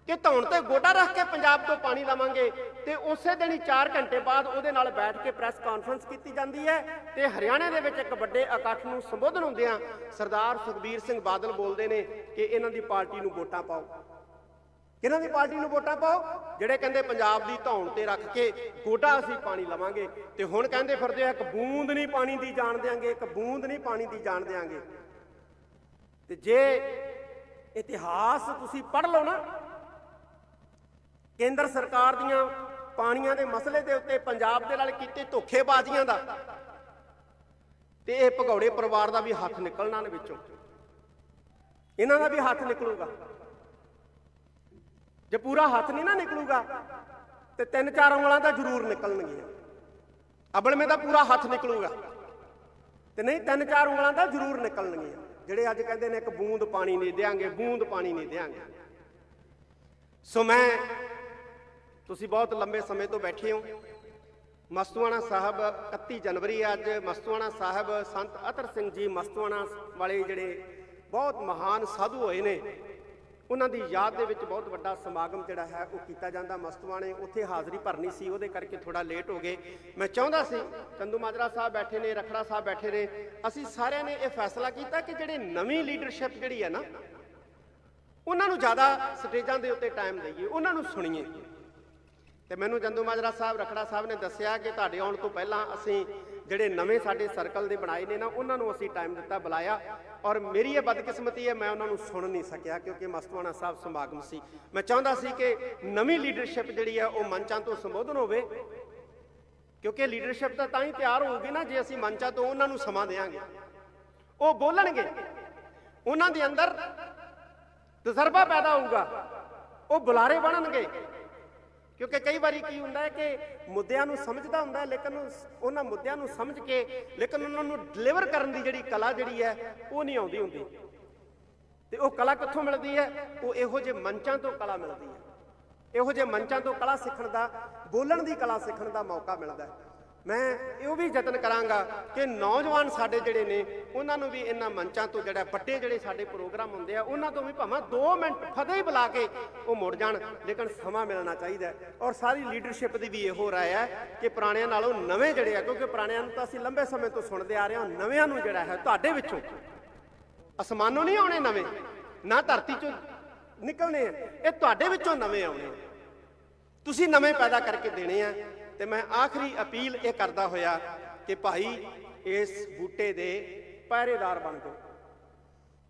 ਕਿ ਧੌਣ ਤੇ ਗੋਡਾ ਰੱਖ ਕੇ ਪੰਜਾਬ ਤੋਂ ਪਾਣੀ ਲਵਾਂਗੇ ਤੇ ਉਸੇ ਦਿਨ ਹੀ 4 ਘੰਟੇ ਬਾਅਦ ਉਹਦੇ ਨਾਲ ਬੈਠ ਕੇ ਪ੍ਰੈਸ ਕਾਨਫਰੰਸ ਕੀਤੀ ਜਾਂਦੀ ਹੈ ਤੇ ਹਰਿਆਣਾ ਦੇ ਵਿੱਚ ਇੱਕ ਵੱਡੇ ਇਕੱਠ ਨੂੰ ਸੰਬੋਧਨ ਹੁੰਦਿਆਂ ਸਰਦਾਰ ਸੁਖਬੀਰ ਸਿੰਘ ਬਾਦਲ ਬੋਲਦੇ ਨੇ ਕਿ ਇਹਨਾਂ ਦੀ ਪਾਰਟੀ ਨੂੰ ਵੋਟਾਂ ਪਾਓ। ਕਿਹਨਾਂ ਦੀ ਪਾਰਟੀ ਨੂੰ ਵੋਟਾਂ ਪਾਓ? ਜਿਹੜੇ ਕਹਿੰਦੇ ਪੰਜਾਬ ਦੀ ਧੌਣ ਤੇ ਰੱਖ ਕੇ ਗੋਡਾ ਅਸੀਂ ਪਾਣੀ ਲਵਾਂਗੇ ਤੇ ਹੁਣ ਕਹਿੰਦੇ ਫਿਰਦੇ ਆ, ਇੱਕ ਬੂੰਦ ਨਹੀਂ ਪਾਣੀ ਦੀ ਜਾਣ ਦਿਆਂਗੇ, ਇੱਕ ਬੂੰਦ ਨਹੀਂ ਪਾਣੀ ਦੀ ਜਾਣ ਦਿਆਂਗੇ। ਤੇ ਜੇ ਇਤਿਹਾਸ ਤੁਸੀਂ ਪੜ੍ਹ ਲਓ ਨਾ, ਕੇਂਦਰ ਸਰਕਾਰ ਦੀਆਂ ਪਾਣੀਆਂ ਦੇ ਮਸਲੇ ਦੇ ਉੱਤੇ ਪੰਜਾਬ ਦੇ ਨਾਲ ਕੀਤੇ ਧੋਖੇਬਾਜ਼ੀਆਂ ਦਾ, ਤੇ ਇਹ ਭਗੌੜੇ ਪਰਿਵਾਰ ਦਾ ਵੀ ਹੱਥ ਨਿਕਲਣਾ ਨੇ ਵਿੱਚੋਂ। ਇਹਨਾਂ ਦਾ ਵੀ ਹੱਥ ਨਿਕਲੂਗਾ। ਜੇ ਪੂਰਾ ਹੱਥ ਨਹੀਂ ਨਾ ਨਿਕਲੂਗਾ, ਤੇ ਤਿੰਨ ਚਾਰ ਉਂਗਲਾਂ ਤਾਂ ਜ਼ਰੂਰ ਨਿਕਲਣਗੀਆਂ। ਅਬਲ ਮੇ ਤਾਂ ਪੂਰਾ ਹੱਥ ਨਿਕਲੂਗਾ। ਤੇ ਨਹੀਂ, ਤਿੰਨ ਚਾਰ ਉਂਗਲਾਂ ਤਾਂ ਜ਼ਰੂਰ ਨਿਕਲਣਗੀਆਂ। ਜਿਹੜੇ ਅੱਜ ਕਹਿੰਦੇ ਨੇ ਇੱਕ ਬੂੰਦ ਪਾਣੀ ਨਹੀਂ ਦੇਾਂਗੇ ਬੂੰਦ ਪਾਣੀ ਨਹੀਂ ਦੇਾਂਗੇ ਸੋ ਮੈਂ, ਤੁਸੀਂ ਬਹੁਤ ਲੰਬੇ ਸਮੇਂ ਤੋਂ ਬੈਠੇ ਹੋ। ਮਸਤੂਆਣਾ ਸਾਹਿਬ 31 ਜਨਵਰੀ ਅੱਜ। ਮਸਤੂਆਣਾ ਸਾਹਿਬ ਸੰਤ ਅਤਰ ਸਿੰਘ ਜੀ ਮਸਤੂਆਣਾ ਵਾਲੇ ਜਿਹੜੇ ਬਹੁਤ ਮਹਾਨ ਸਾਧੂ ਹੋਏ ਨੇ। ਉਹਨਾਂ ਦੀ ਯਾਦ ਦੇ ਵਿੱਚ ਬਹੁਤ ਵੱਡਾ ਸਮਾਗਮ ਜਿਹੜਾ ਹੈ ਉਹ ਕੀਤਾ ਜਾਂਦਾ। ਮਸਤੂਆਣੇ ਉੱਥੇ ਹਾਜ਼ਰੀ ਭਰਨੀ ਸੀ, ਉਹਦੇ ਕਰਕੇ ਥੋੜਾ ਲੇਟ ਹੋ ਗਏ। ਮੈਂ ਚਾਹੁੰਦਾ ਸੀ, ਚੰਦੂ ਮਾਜਰਾ ਸਾਹਿਬ ਬੈਠੇ ਨੇ, ਰਖੜਾ ਸਾਹਿਬ ਬੈਠੇ ਨੇ, ਅਸੀਂ ਸਾਰਿਆਂ ਨੇ ਇਹ ਫੈਸਲਾ ਕੀਤਾ ਕਿ ਜਿਹੜੇ ਨਵੀਂ ਲੀਡਰਸ਼ਿਪ ਜਿਹੜੀ ਹੈ ਨਾ, ਉਹਨਾਂ ਨੂੰ ਜ਼ਿਆਦਾ ਸਟੇਜਾਂ ਦੇ ਉੱਤੇ ਟਾਈਮ ਦਈਏ, ਉਹਨਾਂ ਨੂੰ ਸੁਣੀਏ। ਤੇ ਮੈਨੂੰ ਚੰਦੂ ਮਾਜਰਾ ਸਾਹਿਬ, ਰਖੜਾ ਸਾਹਿਬ ਨੇ ਦੱਸਿਆ ਕਿ ਤੁਹਾਡੇ ਆਉਣ ਤੋਂ ਪਹਿਲਾਂ ਅਸੀਂ ਜਿਹੜੇ ਨਵੇਂ ਸਾਡੇ ਸਰਕਲ ਦੇ ਬਣਾਏ ਨੇ ਨਾ, ਉਹਨਾਂ ਨੂੰ ਅਸੀਂ ਟਾਈਮ ਦਿੱਤਾ, ਬੁਲਾਇਆ। ਔਰ ਮੇਰੀ ਇਹ ਬਦਕਿਸਮਤੀ ਹੈ, ਮੈਂ ਉਹਨਾਂ ਨੂੰ ਸੁਣ ਨਹੀਂ ਸਕਿਆ, ਕਿਉਂਕਿ ਮਸਤਵਾਣਾ ਸਾਹਿਬ ਸਮਾਗਮ ਸੀ। ਮੈਂ ਚਾਹੁੰਦਾ ਸੀ ਕਿ ਨਵੀਂ ਲੀਡਰਸ਼ਿਪ ਜਿਹੜੀ ਹੈ, ਉਹ ਮੰਚਾਂ ਤੋਂ ਸੰਬੋਧਨ ਹੋਵੇ। ਕਿਉਂਕਿ ਲੀਡਰਸ਼ਿਪ ਤਾਂ ਤਾਂ ਹੀ ਤਿਆਰ ਹੋਊਗੀ ਨਾ, ਜੇ ਅਸੀਂ ਮੰਚਾਂ ਤੋਂ ਉਹਨਾਂ ਨੂੰ ਸਮਾਂ ਦੇਵਾਂਗੇ। ਉਹ ਬੋਲਣਗੇ। ਉਹਨਾਂ ਦੇ ਅੰਦਰ ਤਜਰਬਾ ਪੈਦਾ ਹੋਊਗਾ। ਉਹ ਬੁਲਾਰੇ ਬਣਨਗੇ। ਕਿਉਂਕਿ ਕਈ ਵਾਰੀ ਕੀ ਹੁੰਦਾ ਹੈ ਕਿ ਮੁੱਦਿਆਂ ਨੂੰ ਸਮਝਦਾ ਹੁੰਦਾ ਲੇਕਿਨ ਉਹਨਾਂ ਮੁੱਦਿਆਂ ਨੂੰ ਸਮਝ ਕੇ, ਲੇਕਿਨ ਉਹਨਾਂ ਨੂੰ ਡਿਲੀਵਰ ਕਰਨ ਦੀ ਜਿਹੜੀ ਕਲਾ ਜਿਹੜੀ ਹੈ, ਉਹ ਨਹੀਂ ਆਉਂਦੀ ਹੁੰਦੀ। ਤੇ ਉਹ ਕਲਾ ਕਿੱਥੋਂ ਮਿਲਦੀ ਹੈ? ਉਹ ਇਹੋ ਜਿਹੇ ਮੰਚਾਂ ਤੋਂ ਕਲਾ ਮਿਲਦੀ ਹੈ। ਇਹੋ ਜਿਹੇ ਮੰਚਾਂ ਤੋਂ ਕਲਾ ਸਿੱਖਣ ਦਾ, ਬੋਲਣ ਦੀ ਕਲਾ ਸਿੱਖਣ ਦਾ ਮੌਕਾ ਮਿਲਦਾ ਹੈ। ਮੈਂ ਇਹ ਵੀ ਯਤਨ ਕਰਾਂਗਾ ਕਿ ਨੌਜਵਾਨ ਸਾਡੇ ਜਿਹੜੇ ਨੇ, ਉਹਨਾਂ ਨੂੰ ਵੀ ਇਹਨਾਂ ਮੰਚਾਂ ਤੋਂ ਜਿਹੜਾ ਵੱਡੇ ਜਿਹੜੇ ਸਾਡੇ ਪ੍ਰੋਗਰਾਮ ਹੁੰਦੇ ਆ, ਉਹਨਾਂ ਤੋਂ ਵੀ ਭਾਵੇਂ 2 ਮਿੰਟ ਫਤਿਹ ਹੀ ਬੁਲਾ ਕੇ ਉਹ ਮੁੜ ਜਾਣ, ਲੇਕਿਨ ਸਮਾਂ ਮਿਲਣਾ ਚਾਹੀਦਾ ਔਰ ਸਾਰੀ ਲੀਡਰਸ਼ਿਪ ਦੀ ਵੀ ਇਹੋ ਰਾਏ ਹੈ ਕਿ ਪੁਰਾਣਿਆਂ ਨਾਲੋਂ ਨਵੇਂ ਜਿਹੜੇ ਆ, ਕਿਉਂਕਿ ਪੁਰਾਣਿਆਂ ਨੂੰ ਤਾਂ ਅਸੀਂ ਲੰਬੇ ਸਮੇਂ ਤੋਂ ਸੁਣਦੇ ਆ ਰਹੇ ਹਾਂ, ਨਵਿਆਂ ਨੂੰ ਜਿਹੜਾ ਹੈ ਤੁਹਾਡੇ ਵਿੱਚੋਂ। ਅਸਮਾਨੋਂ ਨਹੀਂ ਆਉਣੇ ਨਵੇਂ, ਨਾ ਧਰਤੀ ਚੋਂ ਨਿਕਲਣੇ ਆ, ਇਹ ਤੁਹਾਡੇ ਵਿੱਚੋਂ ਨਵੇਂ ਆਉਣੇ ਤੁਸੀਂ ਨਵੇਂ ਪੈਦਾ ਕਰਕੇ ਦੇਣੇ ਆ। ਤੇ ਮੈਂ ਆਖਰੀ ਅਪੀਲ ਇਹ ਕਰਦਾ ਹੋਇਆ ਕਿ ਭਾਈ ਇਸ ਬੂਟੇ ਦੇ ਪਹਿਰੇਦਾਰ ਬਣ ਜਾਓ।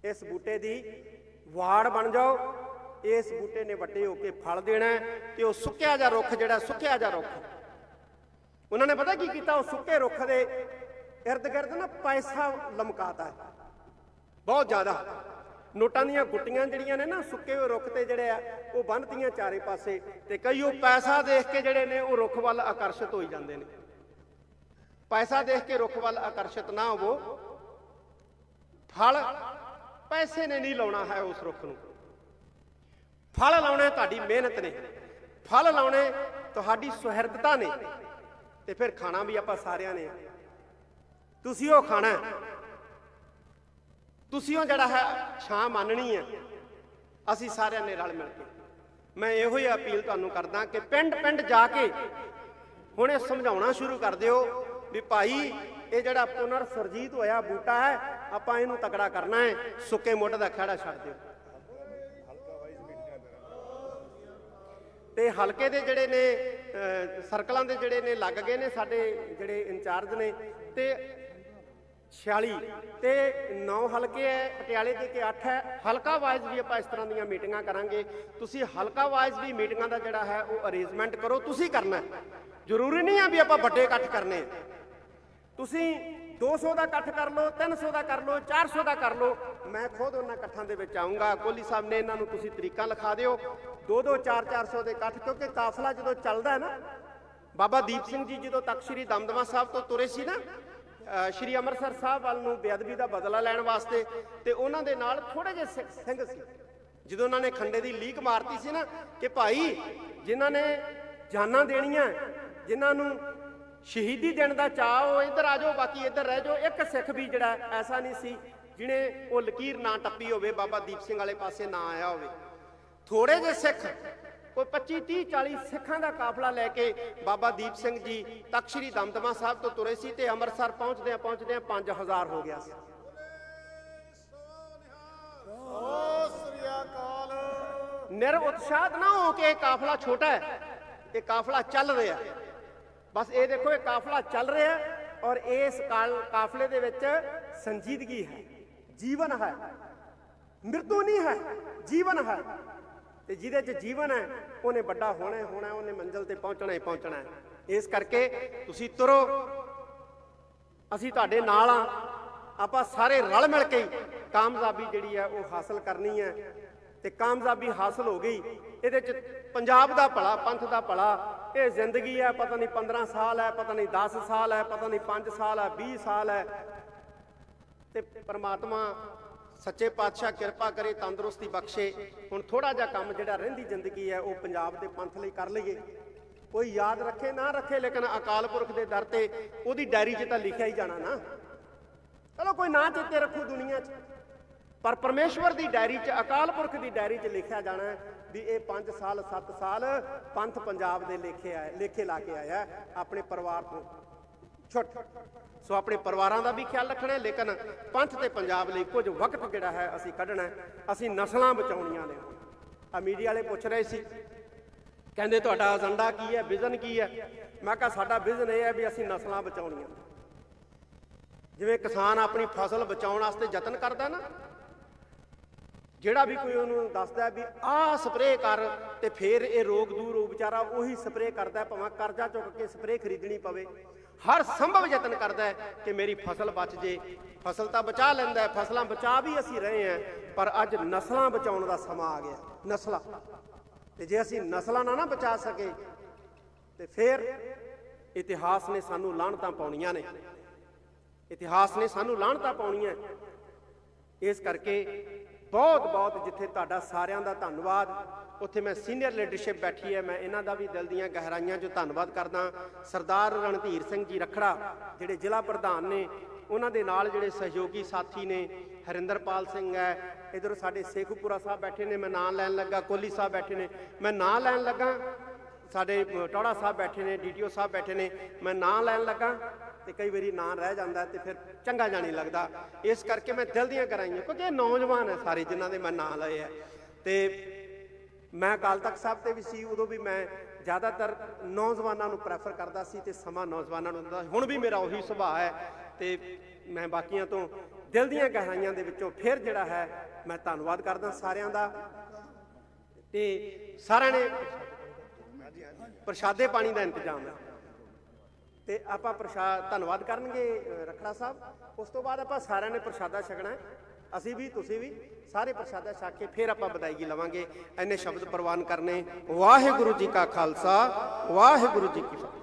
ਇਸ ਬੂਟੇ ਦੀ ਵਾੜ ਬਣ ਜਾਓ। ਇਸ ਬੂਟੇ ਨੇ ਵੱਡੇ ਹੋ ਕੇ ਫਲ ਦੇਣਾ ਹੈ ਤੇ ਉਹ ਸੁੱਕਿਆ ਜਾ ਰੁੱਖ ਜਿਹੜਾ ਸੁੱਕਿਆ ਜਾ ਰੁੱਖ। ਉਹਨਾਂ ਨੇ ਪਤਾ ਕੀ ਕੀਤਾ? ਉਹ ਸੁੱਕੇ ਰੁੱਖ ਦੇ ਇਰਦ ਗਿਰਦ ਨਾ ਪੈਸਾ ਲਮਕਾਤਾ ਹੈ। ਬਹੁਤ ਜ਼ਿਆਦਾ। ਨੋਟਾਂ ਦੀਆਂ ਗੁੱਟੀਆਂ ਜਿਹੜੀਆਂ ਨੇ ਨਾ ਸੁੱਕੇ ਹੋਏ ਰੁੱਖ ਤੇ ਜਿਹੜੇ ਆ, ਉਹ ਬੰਨਤੀਆਂ ਚਾਰੇ ਪਾਸੇ ਤੇ ਕਈ ਉਹ ਪੈਸਾ ਦੇਖ ਕੇ ਜਿਹੜੇ ਨੇ ਉਹ ਰੁੱਖ ਵੱਲ ਆਕਰਸ਼ਿਤ ਹੋਈ ਜਾਂਦੇ ਨੇ। ਪੈਸਾ ਦੇਖ ਕੇ ਰੁੱਖ ਵੱਲ ਆਕਰਸ਼ਿਤ ਨਾ ਹੋਵੋ। ਫਲ ਪੈਸੇ ਨੇ ਨਹੀਂ ਲਾਉਣਾ ਹੈ ਉਸ ਰੁੱਖ ਨੂੰ। ਫਲ ਲਾਉਣੇ ਤੁਹਾਡੀ ਮਿਹਨਤ ਨੇ। ਫਲ ਲਾਉਣੇ ਤੁਹਾਡੀ ਸੁਹਿਰਦਤਾ ਨੇ। ਤੇ ਫਿਰ ਖਾਣਾ ਵੀ ਆਪਾਂ ਸਾਰਿਆਂ ਨੇ। ਤੁਸੀਂ ਉਹ ਖਾਣਾ ਤੁਸੀਂ ਉਹ ਜਿਹੜਾ ਹੈ, ਛਾਂ ਮੰਨਣੀ ਹੈ। ਅਸੀਂ ਸਾਰਿਆਂ ਨੇ ਰਲ ਮਿਲ ਕੇ। ਮੈਂ ਇਹੋ ਹੀ ਅਪੀਲ ਤੁਹਾਨੂੰ ਕਰਦਾ ਕਿ ਪਿੰਡ ਪਿੰਡ ਜਾ ਕੇ ਹੁਣ ਇਹ ਸਮਝਾਉਣਾ ਸ਼ੁਰੂ ਕਰ ਦਿਓ ਵੀ ਭਾਈ, ਇਹ ਜਿਹੜਾ ਪੁਨਰ ਸਰਜੀਤ ਹੋਇਆ ਬੂਟਾ ਹੈ, ਆਪਾਂ ਇਹਨੂੰ ਤਕੜਾ ਕਰਨਾ ਹੈ। ਸੁੱਕੇ ਮੋਢ ਦਾ ਖੜਾ ਛੱਡ ਦਿਓ। ਤੇ ਹਲਕੇ ਦੇ ਜਿਹੜੇ ਨੇ ਸਰਕਲਾਂ ਦੇ ਜਿਹੜੇ ਨੇ ਲੱਗ ਗਏ ਨੇ ਸਾਡੇ ਜਿਹੜੇ ਇੰਚਾਰਜ ਨੇ, ਤੇ 46 ਤੇ 9 ਹਲਕੇ ਹੈ, ਪਟਿਆਲੇ ਦੇ ਕੇ 8 ਹੈ। ਹਲਕਾ ਵਾਈਜ਼ ਵੀ ਆਪਾਂ ਇਸ ਤਰ੍ਹਾਂ ਦੀਆਂ ਮੀਟਿੰਗਾਂ ਕਰਾਂਗੇ। ਤੁਸੀਂ ਹਲਕਾ ਵਾਈਜ਼ ਵੀ ਮੀਟਿੰਗਾਂ ਦਾ ਜਿਹੜਾ ਹੈ, ਉਹ ਅਰੇਂਜਮੈਂਟ ਕਰੋ। ਤੁਸੀਂ ਕਰਨਾ ਜ਼ਰੂਰੀ ਨਹੀਂ ਆ ਵੀ ਆਪਾਂ ਵੱਡੇ ਇਕੱਠ ਕਰਨੇ। ਆ। ਤੁਸੀਂ 200 ਦਾ ਇਕੱਠ ਕਰ ਲਓ 300 ਦਾ ਕਰ ਲਓ 400 ਦਾ ਕਰ ਲਓ। ਮੈਂ ਖੁਦ ਉਹਨਾਂ ਇਕੱਠਾਂ ਦੇ ਵਿੱਚ ਆਉਂਗਾ ਕੋਹਲੀ ਸਾਹਿਬ ਨੇ ਇਹਨਾਂ ਨੂੰ ਤੁਸੀਂ ਤਰੀਕਾ ਲਿਖਾ ਦਿਓ। 2-2 4-400 ਦੇ ਇਕੱਠ, ਕਿਉਂਕਿ ਕਾਫਲਾ ਜਦੋਂ ਚੱਲਦਾ ਹੈ ਨਾ, ਬਾਬਾ ਦੀਪ ਸਿੰਘ ਜੀ ਜਦੋਂ ਤੱਕ ਸ੍ਰੀ ਦਮਦਮਾ ਸਾਹਿਬ ਤੋਂ ਤੁਰੇ ਸੀ ਨਾ ਸ੍ਰੀ ਅੰਮ੍ਰਿਤਸਰ ਸਾਹਿਬ ਵੱਲ ਨੂੰ ਬੇਅਦਬੀ ਦਾ ਬਦਲਾ ਲੈਣ ਵਾਸਤੇ ਤੇ ਉਹਨਾਂ ਦੇ ਨਾਲ ਥੋੜੇ ਜਿਹੇ ਸਿੱਖ ਸਿੰਘ ਸੀ। ਜਦੋਂ ਉਹਨਾਂ ਨੇ ਖੰਡੇ ਦੀ ਲੀਕ ਮਾਰਤੀ ਸੀ ਨਾ ਕਿ ਭਾਈ ਜਿਨ੍ਹਾਂ ਨੇ ਜਾਨਾਂ ਦੇਣੀਆਂ, ਜਿਨ੍ਹਾਂ ਨੂੰ ਸ਼ਹੀਦੀ ਦੇਣ ਦਾ ਚਾਅ, ਉਹ ਇੱਧਰ ਆ ਜਾਓ, ਬਾਕੀ ਇੱਧਰ ਰਹਿ ਜਾਓ। ਇੱਕ ਸਿੱਖ ਵੀ ਜਿਹੜਾ ਐਸਾ ਨਹੀਂ ਸੀ ਜਿਹਨੇ ਉਹ ਲਕੀਰ ਨਾ ਟੱਪੀ ਹੋਵੇ, ਬਾਬਾ ਦੀਪ ਸਿੰਘ ਵਾਲੇ ਪਾਸੇ ਨਾ ਆਇਆ ਹੋਵੇ। ਥੋੜੇ ਜਿਹੇ ਸਿੱਖ ਕੋਈ 25 30 40 ਸਿੱਖਾਂ ਦਾ ਕਾਫਲਾ ਲੈ ਕੇ ਬਾਬਾ ਦੀਪ ਸਿੰਘ ਜੀ ਤਖ਼ਤ ਸ੍ਰੀ ਦਮਦਮਾ ਸਾਹਿਬ ਤੋਂ ਤੁਰੇ ਸੀ ਤੇ ਅੰਮ੍ਰਿਤਸਰ ਪਹੁੰਚਦੇ ਆ ਪਹੁੰਚਦੇ ਆ 5000 ਹੋ ਗਿਆ ਸੀ। ਸੋ ਨਿਰ ਉਤਸ਼ਾਹਤ ਨਾ ਹੋ ਕੇ ਇਹ ਕਾਫਲਾ ਛੋਟਾ ਹੈ, ਇਹ ਕਾਫਲਾ ਚੱਲ ਰਿਹਾ ਬਸ ਇਹ ਦੇਖੋ, ਇਹ ਕਾਫਲਾ ਚੱਲ ਰਿਹਾ ਔਰ ਇਸ ਕਾਲ- ਕਾਫਲੇ ਦੇ ਵਿੱਚ ਸੰਜੀਦਗੀ ਹੈ, ਜੀਵਨ ਹੈ, ਮ੍ਰਿਤੂ ਨਹੀਂ ਹੈ, ਜੀਵਨ ਹੈ। ਤੇ ਜਿਹਦੇ 'ਚ ਜੀਵਨ ਹੈ, ਉਹਨੇ ਵੱਡਾ ਹੋਣਾ ਹੀ ਹੋਣਾ, ਉਹਨੇ ਮੰਜ਼ਿਲ ਤੇ ਪਹੁੰਚਣਾ ਹੀ ਪਹੁੰਚਣਾ ਇਸ ਕਰਕੇ ਤੁਸੀਂ ਤੁਰੋ, ਅਸੀਂ ਤੁਹਾਡੇ ਨਾਲ ਆ ਆਪਾਂ ਸਾਰੇ ਰਲ ਮਿਲ ਕੇ ਕਾਮਯਾਬੀ ਜਿਹੜੀ ਹੈ, ਉਹ ਹਾਸਲ ਕਰਨੀ ਹੈ। ਤੇ ਕਾਮਯਾਬੀ ਹਾਸਲ ਹੋ ਗਈ, ਇਹਦੇ ਚ ਪੰਜਾਬ ਦਾ ਭਲਾ, ਪੰਥ ਦਾ ਭਲਾ, ਇਹ ਜ਼ਿੰਦਗੀ ਹੈ, ਪਤਾ ਨਹੀਂ 15 ਸਾਲ ਹੈ, ਪਤਾ ਨਹੀਂ 10 ਸਾਲ ਹੈ, ਪਤਾ ਨਹੀਂ 5 ਸਾਲ ਹੈ 20 ਸਾਲ ਹੈ। ਤੇ ਪਰਮਾਤਮਾ ਸੱਚੇ ਪਾਤਸ਼ਾਹ ਕਿਰਪਾ ਕਰੇ, ਤੰਦਰੁਸਤੀ ਬਖਸ਼ੇ। ਹੁਣ ਥੋੜਾ ਜਿਹਾ ਕੰਮ ਜਿਹੜਾ ਰਹਿੰਦੀ ਜ਼ਿੰਦਗੀ ਹੈ, ਉਹ ਪੰਜਾਬ ਦੇ ਪੰਥ ਲਈ ਕਰ ਲਈਏ। ਕੋਈ ਯਾਦ ਰੱਖੇ, ਨਾ ਰੱਖੇ, ਲੇਕਿਨ ਅਕਾਲ ਪੁਰਖ ਦੇ ਦਰ ਤੇ ਉਹਦੀ ਡਾਇਰੀ 'ਚ ਤਾਂ ਲਿਖਿਆ ਹੀ ਜਾਣਾ ਨਾ। ਚਲੋ ਕੋਈ ਨਾ ਚੇਤੇ ਰੱਖੋ ਦੁਨੀਆ 'ਚ। ਪਰ ਪਰਮੇਸ਼ਵਰ ਦੀ ਡਾਇਰੀ 'ਚ, ਅਕਾਲ ਪੁਰਖ ਦੀ ਡਾਇਰੀ 'ਚ ਲਿਖਿਆ ਜਾਣਾ ਵੀ ਇਹ 5 ਸਾਲ 7 ਸਾਲ ਪੰਥ ਪੰਜਾਬ ਦੇ ਲੇਖੇ ਆਏ, ਲੇਖੇ ਲਾ ਕੇ ਆਇਆ ਆਪਣੇ ਪਰਿਵਾਰ ਤੋਂ। ਛੁੱਟ ਸੋ ਆਪਣੇ ਪਰਿਵਾਰਾਂ ਦਾ ਵੀ ਖਿਆਲ ਰੱਖਣਾ ਹੈ, ਲੇਕਿਨ ਪੰਥ ਤੇ ਪੰਜਾਬ ਲਈ ਕੁਝ ਵਕਤ ਜਿਹੜਾ ਹੈ ਅਸੀਂ ਕੱਢਣਾ ਹੈ, ਅਸੀਂ ਨਸਲਾਂ ਬਚਾਉਣੀਆਂ ਨੇ। ਆ ਮੀਡੀਆ ਵਾਲੇ ਪੁੱਛ ਰਹੇ ਸੀ, ਕਹਿੰਦੇ ਤੁਹਾਡਾ ਏਜੰਡਾ ਕੀ ਹੈ, ਵਿਜ਼ਨ ਕੀ ਹੈ? ਮੈਂ ਕਿਹਾ ਸਾਡਾ ਵਿਜ਼ਨ ਇਹ ਹੈ ਵੀ ਅਸੀਂ ਨਸਲਾਂ ਬਚਾਉਣੀਆਂ। ਜਿਵੇਂ ਕਿਸਾਨ ਆਪਣੀ ਫਸਲ ਬਚਾਉਣ ਵਾਸਤੇ ਯਤਨ ਕਰਦਾ ਨਾ, ਜਿਹੜਾ ਵੀ ਕੋਈ ਉਹਨੂੰ ਦੱਸਦਾ ਵੀ ਆਹ ਸਪਰੇਅ ਕਰ ਤੇ ਫਿਰ ਇਹ ਰੋਗ ਦੂਰ ਹੋ, ਵਿਚਾਰਾ ਉਹੀ ਸਪਰੇਅ ਕਰਦਾ, ਭਾਵੇਂ ਕਰਜ਼ਾ ਚੁੱਕ ਕੇ ਸਪਰੇਅ ਖਰੀਦਣੀ ਪਵੇ। ਹਰ ਸੰਭਵ ਯਤਨ ਕਰਦਾ ਹੈ ਕਿ ਮੇਰੀ ਫਸਲ ਬਚ ਜੇ। ਫਸਲ ਤਾਂ ਬਚਾ ਲੈਂਦਾ ਫਸਲਾਂ ਬਚਾ ਵੀ ਅਸੀਂ ਰਹੇ ਹਾਂ, ਪਰ ਅੱਜ ਨਸਲਾਂ ਬਚਾਉਣ ਦਾ ਸਮਾਂ ਆ ਗਿਆ, ਨਸਲਾਂ। ਤੇ ਜੇ ਅਸੀਂ ਨਸਲਾਂ ਨਾ ਨਾ ਬਚਾ ਸਕੇ, ਤੇ ਫਿਰ ਇਤਿਹਾਸ ਨੇ ਸਾਨੂੰ ਲਾਹਣਤਾਂ ਪਾਉਣੀਆਂ ਨੇ। ਇਤਿਹਾਸ ਨੇ ਸਾਨੂੰ ਲਾਹਣਤਾਂ ਪਾਉਣੀਆਂ। ਇਸ ਕਰਕੇ ਬਹੁਤ ਬਹੁਤ ਜਿੱਥੇ ਤੁਹਾਡਾ ਸਾਰਿਆਂ ਦਾ ਧੰਨਵਾਦ। ਉੱਥੇ ਮੈਂ ਸੀਨੀਅਰ ਲੀਡਰਸ਼ਿਪ ਬੈਠੀ ਹੈ, ਮੈਂ ਇਹਨਾਂ ਦਾ ਵੀ ਦਿਲ ਦੀਆਂ ਗਹਿਰਾਈਆਂ 'ਚੋਂ ਧੰਨਵਾਦ ਕਰਦਾ। ਸਰਦਾਰ ਰਣਧੀਰ ਸਿੰਘ ਜੀ ਰਖੜਾ, ਜਿਹੜੇ ਜ਼ਿਲ੍ਹਾ ਪ੍ਰਧਾਨ ਨੇ, ਉਹਨਾਂ ਦੇ ਨਾਲ ਜਿਹੜੇ ਸਹਿਯੋਗੀ ਸਾਥੀ ਨੇ, ਹਰਿੰਦਰਪਾਲ ਸਿੰਘ ਹੈ, ਇਧਰ ਸਾਡੇ ਸੇਖੂਪੁਰਾ ਸਾਹਿਬ ਬੈਠੇ ਨੇ, ਮੈਂ ਨਾਂ ਲੈਣ ਲੱਗਾ, ਕੋਹਲੀ ਸਾਹਿਬ ਬੈਠੇ ਨੇ। ਮੈਂ ਨਾਂ ਲੈਣ ਲੱਗਾ, ਸਾਡੇ ਟੋੜਾ ਸਾਹਿਬ ਬੈਠੇ ਨੇ ਡੀਟੀਓ ਸਾਹਿਬ ਬੈਠੇ ਨੇ, ਮੈਂ ਨਾਂ ਲੈਣ ਲੱਗਾ ਤੇ ਕਈ ਵਾਰੀ ਨਾਂ ਰਹਿ ਜਾਂਦਾ ਤੇ ਫਿਰ ਚੰਗਾ ਜਾਣੀ ਲੱਗਦਾ। ਇਸ ਕਰਕੇ ਮੈਂ ਦਿਲ ਦੀਆਂ ਕਰਾਈਆਂ ਕਿਉਂਕਿ ਇਹ ਨੌਜਵਾਨ ਹੈ ਸਾਰੇ ਜਿਨ੍ਹਾਂ ਦੇ ਮੈਂ ਨਾਂ ਲਏ ਆ ਤੇ ਮੈਂ ਅਕਾਲ ਤਖਤ ਸਾਹਿਬ ਤੇ ਵੀ ਸੀ ਉਦੋਂ ਵੀ ਮੈਂ ਜ਼ਿਆਦਾਤਰ ਨੌਜਵਾਨਾਂ ਨੂੰ ਪ੍ਰੈਫਰ ਕਰਦਾ ਸੀ ਤੇ ਸਮਾਂ ਨੌਜਵਾਨਾਂ ਨੂੰ ਦਿੰਦਾ ਹੁਣ ਵੀ ਮੇਰਾ ਉਹੀ ਸੁਭਾਅ ਹੈ ਤੇ ਮੈਂ ਬਾਕੀਆਂ ਤੋਂ ਦਿਲ ਦੀਆਂ ਗਹਿਰਾਈਆਂ ਦੇ ਵਿੱਚੋਂ ਫਿਰ ਜਿਹੜਾ ਹੈ ਮੈਂ ਧੰਨਵਾਦ ਕਰਦਾ ਸਾਰਿਆਂ ਦਾ। ਤੇ ਸਾਰਿਆਂ ਨੇ ਪ੍ਰਸ਼ਾਦੇ ਪਾਣੀ ਦਾ ਇੰਤਜ਼ਾਮ ਹੈ। ਤੇ ਆਪਾਂ ਪ੍ਰਸ਼ਾਦ ਧੰਨਵਾਦ ਕਰਨਗੇ ਅ, ਰਖੜਾ ਸਾਹਿਬ। ਉਸ ਤੋਂ ਬਾਅਦ ਆਪਾਂ ਸਾਰਿਆਂ ਨੇ ਪ੍ਰਸ਼ਾਦਾ ਛਕਣਾ ਹੈ। ਅਸੀਂ ਵੀ, ਤੁਸੀਂ ਵੀ ਸਾਰੇ ਪ੍ਰਸ਼ਾਦਾ ਛਕ ਕੇ ਫਿਰ ਆਪਾਂ ਬਧਾਈ ਲਵਾਂਗੇ। ਐਨੇ ਸ਼ਬਦ ਪ੍ਰਵਾਨ ਕਰਨੇ। ਵਾਹਿਗੁਰੂ ਜੀ ਕਾ ਖਾਲਸਾ, ਵਾਹਿਗੁਰੂ ਜੀ ਕੀ ਫਤਿਹ।